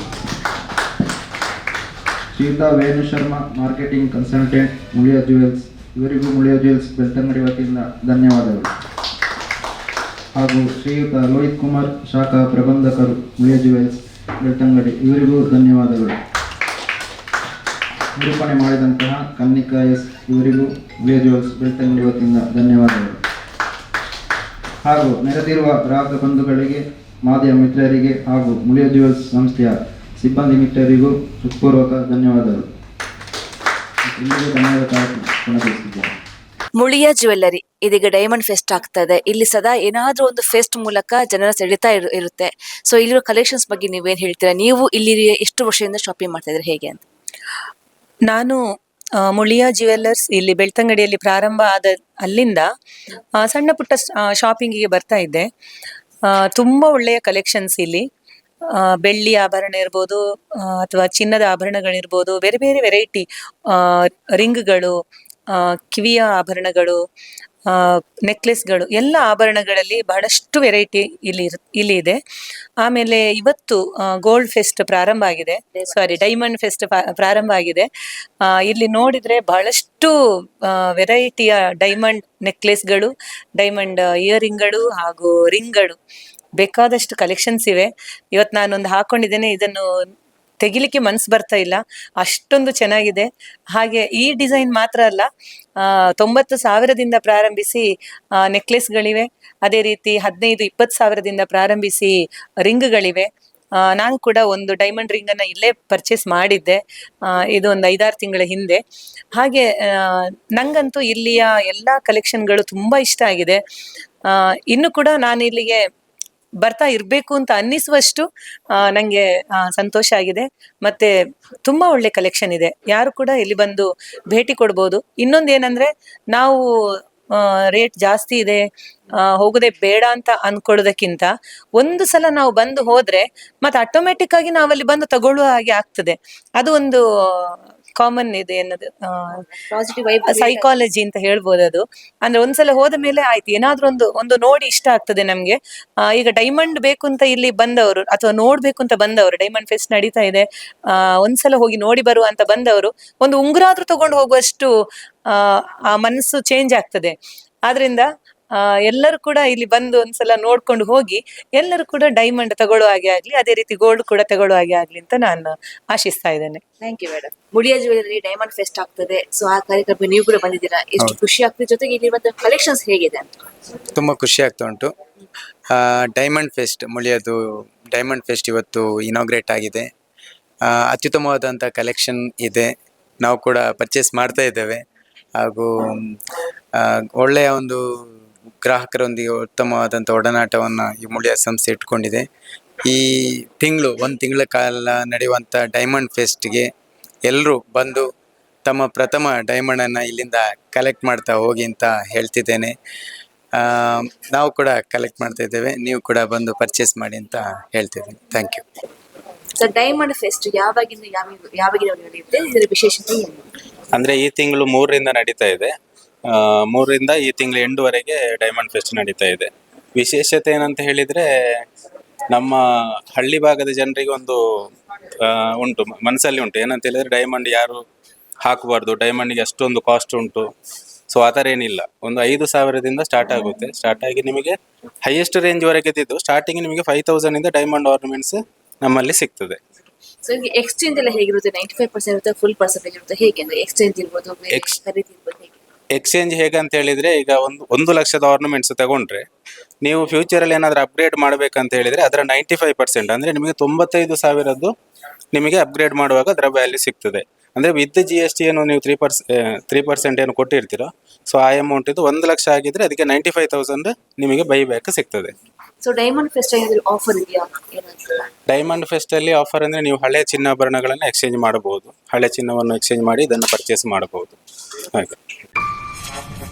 ಶ್ರೀಯುತ Venu Sharma marketing consultant Muliya jewels ಇವರಿಗೂ ಮುಳಿಯ ಜ್ಯುವೆಲ್ಸ್ ಬೆಳ್ತಂಗಡಿ ವತಿಯಿಂದ ಧನ್ಯವಾದಗಳು. ಹಾಗೂ ಶ್ರೀಯುತ ಲೋಹಿತ್ ಕುಮಾರ್, ಶಾಖಾ ಪ್ರಬಂಧಕರು ಮುಳಿಯ ಜ್ಯುವೆಲ್ಸ್ ಬೆಳ್ತಂಗಡಿ ಇವರಿಗೂ ಧನ್ಯವಾದಗಳು. ನಿರೂಪಣೆ ಮಾಡಿದಂತಹ ಕನ್ನಿಕಾ ಎಸ್ ಇವರಿಗೂ ಜ್ಯುವೆಲ್ಸ್ ಬೆಳ್ತಂಗಡಿ ವತಿಯಿಂದ ಧನ್ಯವಾದಗಳು. ಹಾಗೂ ನೆರೆದಿರುವ ಗ್ರಾಹಕ ಬಂಧುಗಳಿಗೆ ಮಾಧ್ಯಮ ಮಿತ್ರರಿಗೆ ಹಾಗೂ ಮುಳಿಯ ಜ್ಯುವೆಲ್ಸ್ ಸಂಸ್ಥೆಯ ಸಿಬ್ಬಂದಿ ಮಿತ್ರರಿಗೂ ಹೃತ್ಪೂರ್ವಕ ಧನ್ಯವಾದಗಳು. ಮುಳಿಯ ಜ್ಯುವೆಲ್ಲರಿ, ಇದೀಗ ಡೈಮಂಡ್ ಫೆಸ್ಟ್ ಇದೆ ಇಲ್ಲಿ ಸದಾ ಏನಾದ್ರೂ ಒಂದು ಫೆಸ್ಟ್ ಮೂಲಕ ಜನರ ಸೆಳಿತಾ ಇರು- ಇರುತ್ತೆ. ಸೊ ಇಲ್ಲಿರೋ ಕಲೆಕ್ಷನ್ಸ್ ಬಗ್ಗೆ ನೀವೇನ್ ಹೇಳ್ತೀರಾ? ನೀವು ಇಲ್ಲಿ ಎಷ್ಟು ವರ್ಷದಿಂದ ಶಾಪಿಂಗ್ ಮಾಡ್ತಾ ಇದ್ರೆ ಹೇಗೆ ಅಂತ? ನಾನು ಮುಳಿಯಾ ಜ್ಯುವೆಲ್ಲರ್ಸ್ ಇಲ್ಲಿ ಬೆಳ್ತಂಗಡಿಯಲ್ಲಿ ಪ್ರಾರಂಭ ಆದ ಅಲ್ಲಿಂದ ಸಣ್ಣ ಪುಟ್ಟ ಶಾಪಿಂಗಿಗೆ ಬರ್ತಾ ಇದ್ದೆ. ತುಂಬ ಒಳ್ಳೆಯ ಕಲೆಕ್ಷನ್ಸ್ ಇಲ್ಲಿ. ಬೆಳ್ಳಿ ಆಭರಣ ಇರ್ಬೋದು ಅಥವಾ ಚಿನ್ನದ ಆಭರಣಗಳಿರ್ಬೋದು, ಬೇರೆ ಬೇರೆ ವೆರೈಟಿ ರಿಂಗ್ಗಳು ಕಿವಿಯ ಆಭರಣಗಳು ನೆಕ್ಲೆಸ್ಗಳು ಎಲ್ಲ ಆಭರಣಗಳಲ್ಲಿ ಬಹಳಷ್ಟು ವೆರೈಟಿ ಇಲ್ಲಿ ಇಲ್ಲಿ ಇದೆ. ಆಮೇಲೆ ಇವತ್ತು ಗೋಲ್ಡ್ ಫೆಸ್ಟ್ ಪ್ರಾರಂಭ ಆಗಿದೆ. ಸಾರಿ ಡೈಮಂಡ್ ಫೆಸ್ಟ್ ಪ್ರಾರಂಭ ಆಗಿದೆ. ಇಲ್ಲಿ ನೋಡಿದ್ರೆ ಬಹಳಷ್ಟು ವೆರೈಟಿಯ ಡೈಮಂಡ್ ನೆಕ್ಲೆಸ್ಗಳು ಡೈಮಂಡ್ ಇಯರಿಂಗ್ಗಳು ಹಾಗೂ ರಿಂಗ್ಗಳು ಬೇಕಾದಷ್ಟು ಕಲೆಕ್ಷನ್ಸ್ ಇವೆ. ಇವತ್ತು ನಾನೊಂದು ಹಾಕೊಂಡಿದ್ದೇನೆ ಇದನ್ನು ತೆಗಿಲಿಕ್ಕೆ ಮನ್ಸು ಬರ್ತಾ ಇಲ್ಲ. ಅಷ್ಟೊಂದು ಚೆನ್ನಾಗಿದೆ. ಹಾಗೆ ಈ ಡಿಸೈನ್ ಮಾತ್ರ ಅಲ್ಲ ತೊಂಬತ್ತು ಸಾವಿರದಿಂದ ಪ್ರಾರಂಭಿಸಿ ನೆಕ್ಲೆಸ್ಗಳಿವೆ. ಅದೇ ರೀತಿ ಹದಿನೈದು, ಇಪ್ಪತ್ತು ಸಾವಿರದಿಂದ ಪ್ರಾರಂಭಿಸಿ ರಿಂಗ್ಗಳಿವೆ. ನಾನು ಕೂಡ ಒಂದು ಡೈಮಂಡ್ ರಿಂಗನ್ನು ಇಲ್ಲೇ ಪರ್ಚೇಸ್ ಮಾಡಿದ್ದೆ. ಇದು ಒಂದು ಐದಾರು ತಿಂಗಳ ಹಿಂದೆ. ಹಾಗೆ ನನಗಂತೂ ನಂಗಂತೂ ಇಲ್ಲಿಯ ಎಲ್ಲ ಕಲೆಕ್ಷನ್ಗಳು ತುಂಬ ಇಷ್ಟ ಆಗಿದೆ. ಇನ್ನು ಕೂಡ ನಾನು ಇಲ್ಲಿಗೆ ಬರ್ತಾ ಇರಬೇಕು ಅಂತ ಅನ್ನಿಸುವಷ್ಟು ನನಗೆ ಸಂತೋಷ ಆಗಿದೆ. ಮತ್ತೆ ತುಂಬಾ ಒಳ್ಳೆ ಕಲೆಕ್ಷನ್ ಇದೆ. ಯಾರು ಕೂಡ ಇಲ್ಲಿ ಬಂದು ಭೇಟಿ ಕೊಡ್ಬೋದು. ಇನ್ನೊಂದು ಏನಂದ್ರೆ, ನಾವು ರೇಟ್ ಜಾಸ್ತಿ ಇದೆ ಹೋಗೋದೇ ಬೇಡ ಅಂತ ಅನ್ಕೊಳ್ಳೋದಕ್ಕಿಂತ ಒಂದು ಸಲ ನಾವು ಬಂದು ಹೋದ್ರೆ ಮತ್ತೆ ಆಟೋಮೆಟಿಕ್ ಆಗಿ ನಾವಲ್ಲಿ ಬಂದು ತಗೊಳ್ಳುವ ಹಾಗೆ ಆಗ್ತದೆ. ಅದು ಒಂದು ಕಾಮನ್ ಇದೆ ಅನ್ನೋದು ಪಾಸಿಟಿವ್ ವೈಬ್ ಸೈಕಾಲಜಿ ಅಂತ ಹೇಳ್ಬೋದು ಅದು. ಅಂದ್ರೆ ಒಂದ್ಸಲ ಹೋದ ಮೇಲೆ ಆಯ್ತು. ಏನಾದ್ರೂ ಒಂದು ಒಂದು ನೋಡಿ ಇಷ್ಟ ಆಗ್ತದೆ ನಮ್ಗೆ. ಆ, ಈಗ ಡೈಮಂಡ್ ಬೇಕು ಅಂತ ಇಲ್ಲಿ ಬಂದವರು ಅಥವಾ ನೋಡ್ಬೇಕು ಅಂತ ಬಂದವರು ಡೈಮಂಡ್ ಫೆಸ್ಟ್ ನಡೀತಾ ಇದೆ. ಆ, ಒಂದ್ಸಲ ಹೋಗಿ ನೋಡಿ ಬರುವ ಅಂತ ಬಂದವರು ಒಂದು ಉಂಗುರ ಆದ್ರೂ ತಗೊಂಡು ಹೋಗುವಷ್ಟು ಆ, ಆ ಮನಸ್ಸು ಚೇಂಜ್ ಆಗ್ತದೆ. ಆದ್ರಿಂದ ಎಲ್ಲರೂ ಕೂಡ ಇಲ್ಲಿ ಬಂದು ಒಂದ್ಸಲ ನೋಡ್ಕೊಂಡು ಹೋಗಿ ಎಲ್ಲರೂ ಕೂಡ ಡೈಮಂಡ್ ತಗೊಳ್ಳೋ ಹಾಗೆ ಆಗ್ಲಿ ಅದೇ ರೀತಿ ಗೋಲ್ಡ್ ಕೂಡ ತಗೊಳ್ಳೋ ಹಾಗೆ ಆಗ್ಲಿ ಅಂತ ನಾನು ಆಶಿಸ್ತಾ ಇದ್ದೇನೆ. Thank you madam Muliya jewellery diamond fest ಆಗ್ತದೆ. ಸೊ ಆ ಕಾರ್ಯಕ್ರಮ ನೀವು ಕೂಡ ಬಂದಿದ್ದೀರಾ? ಎಷ್ಟು ಖುಷಿ ಆಗ್ತದೆ? ಜೊತೆಗೆ ಇಲ್ಲಿರುವಂತಹ ಕಲೆಕ್ಷನ್ಸ್ ಹೇಗಿದೆ ತುಂಬಾ ತುಂಬ ಖುಷಿ ಆಗ್ತಾ ಉಂಟು. ಡೈಮಂಡ್ ಫೆಸ್ಟ್ ಮುಳಿಯೋದು ಡೈಮಂಡ್ ಫೆಸ್ಟ್ ಇವತ್ತು ಇನಾಗ್ರೇಟ್ ಆಗಿದೆ. ಆ, ಅತ್ಯುತ್ತಮವಾದಂಥ ಕಲೆಕ್ಷನ್ ಇದೆ. ನಾವು ಕೂಡ ಪರ್ಚೇಸ್ ಮಾಡ್ತಾ ಇದ್ದೇವೆ. ಹಾಗೂ ಆ, ಒಳ್ಳೆಯ ಒಂದು ಗ್ರಾಹಕರೊಂದಿಗೆ ಉತ್ತಮವಾದಂಥ ಒಡನಾಟವನ್ನು ಈ ಮುಳಿಯ ಸಂಸ್ಥೆ ಇಟ್ಕೊಂಡಿದೆ. ಈ ತಿಂಗಳು ಒಂದು ತಿಂಗಳ ಕಾಲ ನಡೆಯುವಂಥ ಡೈಮಂಡ್ ಫೆಸ್ಟ್ಗೆ ಎಲ್ಲರೂ ಬಂದು ತಮ್ಮ ಪ್ರಥಮ ಡೈಮಂಡನ್ನು ಇಲ್ಲಿಂದ ಕಲೆಕ್ಟ್ ಮಾಡ್ತಾ ಹೋಗಿ ಅಂತ ಹೇಳ್ತಿದ್ದೇನೆ. ಆ, ನಾವು ಕೂಡ ಕಲೆಕ್ಟ್ ಮಾಡ್ತಾ ಇದ್ದೇವೆ. ನೀವು ಕೂಡ ಬಂದು ಪರ್ಚೇಸ್ ಮಾಡಿ ಅಂತ ಹೇಳ್ತಿದ್ದೀನಿ. Thank you sir diamond fest ಯಾವಾಗಿಂದ ಯಾವ ಯಾವಾಗಿನ ನಡೆಯುತ್ತೆ? ಇದರ ವಿಶೇಷತೆ ಏನು? ಅಂದ್ರೆ ಈ ತಿಂಗಳು ಮೂರರಿಂದ ನಡೀತಾ ಇದೆ. ಮೂರರಿಂದ ಈ ತಿಂಗಳ ಎಂಡುವರೆಗೆ ಡೈಮಂಡ್ ಫೆಸ್ಟ್ ನಡೀತಾ ಇದೆ. ವಿಶೇಷತೆ ಏನಂತ ಹೇಳಿದ್ರೆ ನಮ್ಮ ಹಳ್ಳಿ ಭಾಗದ ಜನರಿಗೆ ಒಂದು ಆ, ಉಂಟು ಮನಸ್ಸಲ್ಲಿ ಉಂಟು. ಏನಂತ ಹೇಳಿದ್ರೆ ಡೈಮಂಡ್ ಯಾರು ಹಾಕಬಾರ್ದು. ಡೈಮಂಡಿಗೆ ಅಷ್ಟೊಂದು ಕಾಸ್ಟ್ ಉಂಟು. ಸೊ ಆ ಥರ ಏನಿಲ್ಲ. ಒಂದು ಐದು ಸಾವಿರದಿಂದ ಸ್ಟಾರ್ಟ್ ಆಗುತ್ತೆ. ಸ್ಟಾರ್ಟ್ ಆಗಿ ನಿಮಗೆ ಹೈಯೆಸ್ಟ್ ರೇಂಜ್ ವರೆಗೆ ಇದ್ದಿದ್ದು ಸ್ಟಾರ್ಟಿಂಗ್ ನಿಮಗೆ ಫೈವ್ ಇಂದ ಡೈಮಂಡ್ ಆರ್ನಮೆಂಟ್ಸ್ ನಮ್ಮಲ್ಲಿ ಸಿಗ್ತದೆ. ಸೊ ಎಕ್ಸ್ಚೇಂಜ್ ಎಲ್ಲ ಹೇಗಿರುತ್ತೆ? ನೈಂಟಿ ಫೈವ್ ಪರ್ಸೆಂಟ್ ಇರುತ್ತೆ ಫುಲ್ ಪರ್ಸೆಂಟೇಜ್ ಇರುತ್ತೆ. ಹೇಗೆ ಅಂದ್ರೆ ಎಕ್ಸ್ಚೇಂಜ್ ಇರ್ಬೋದು ಬೇರೆ Ex- ಖರೀದಿ ಇರ್ಬೋದು ಹೇಗೆ? ಎಕ್ಸ್ಚೇಂಜ್ ಹೇಗಂತ ಹೇಳಿದ್ರೆ ಈಗ ಒಂದು ಒಂದು ಲಕ್ಷದ ಆರ್ನಮೆಂಟ್ಸ್ ತಗೊಂಡ್ರೆ ನೀವು ಫ್ಯೂಚರಲ್ಲಿ ಏನಾದರೂ ಅಪ್ಗ್ರೇಡ್ ಮಾಡಬೇಕಂತ ಹೇಳಿದ್ರೆ ಅದರ ನೈಂಟಿ ಫೈವ್ ಪರ್ಸೆಂಟ್ ಅಂದರೆ ನಿಮಗೆ ತೊಂಬತ್ತೈದು ಸಾವಿರದ್ದು ನಿಮಗೆ ಅಪ್ಗ್ರೇಡ್ ಮಾಡುವಾಗ ಅದರ ವ್ಯಾಲ್ಯೂ ಸಿಗ್ತದೆ. ಅಂದರೆ ವಿತ್ ಜಿ ಎಸ್ ಟಿ ಏನು ನೀವು ತ್ರೀ ಪರ್ಸ್ ತ್ರೀ ಪರ್ಸೆಂಟ್ ಏನು ಕೊಟ್ಟಿರ್ತೀರೋ ಸೊ ಆ ಅಮೌಂಟ್ ಇದು ಒಂದು ಲಕ್ಷ ಆಗಿದ್ರೆ ಅದಕ್ಕೆ ನೈಂಟಿ ಫೈವ್ ತೌಸಂಡ್ ನಿಮಗೆ ಬೈ ಬ್ಯಾಕ್ ಸಿಗ್ತದೆ. ಸೊ ಡೈಮಂಡ್ ಫೆಸ್ಟ್ ಅಲ್ಲಿ ಆಫರ್ ಇದೆಯಾ? ಏನಂತ ಡೈಮಂಡ್ ಫೆಸ್ಟಲ್ಲಿ ಆಫರ್ ಅಂದರೆ ನೀವು ಹಳೆ ಚಿನ್ನಾಭರಣಗಳನ್ನು ಎಕ್ಸ್ಚೇಂಜ್ ಮಾಡಬಹುದು. ಹಳೆ ಚಿನ್ನವನ್ನು ಎಕ್ಸ್ಚೇಂಜ್ ಮಾಡಿ ಇದನ್ನು ಪರ್ಚೇಸ್ ಮಾಡಬಹುದು. ಹಾಗೆ. Thank you.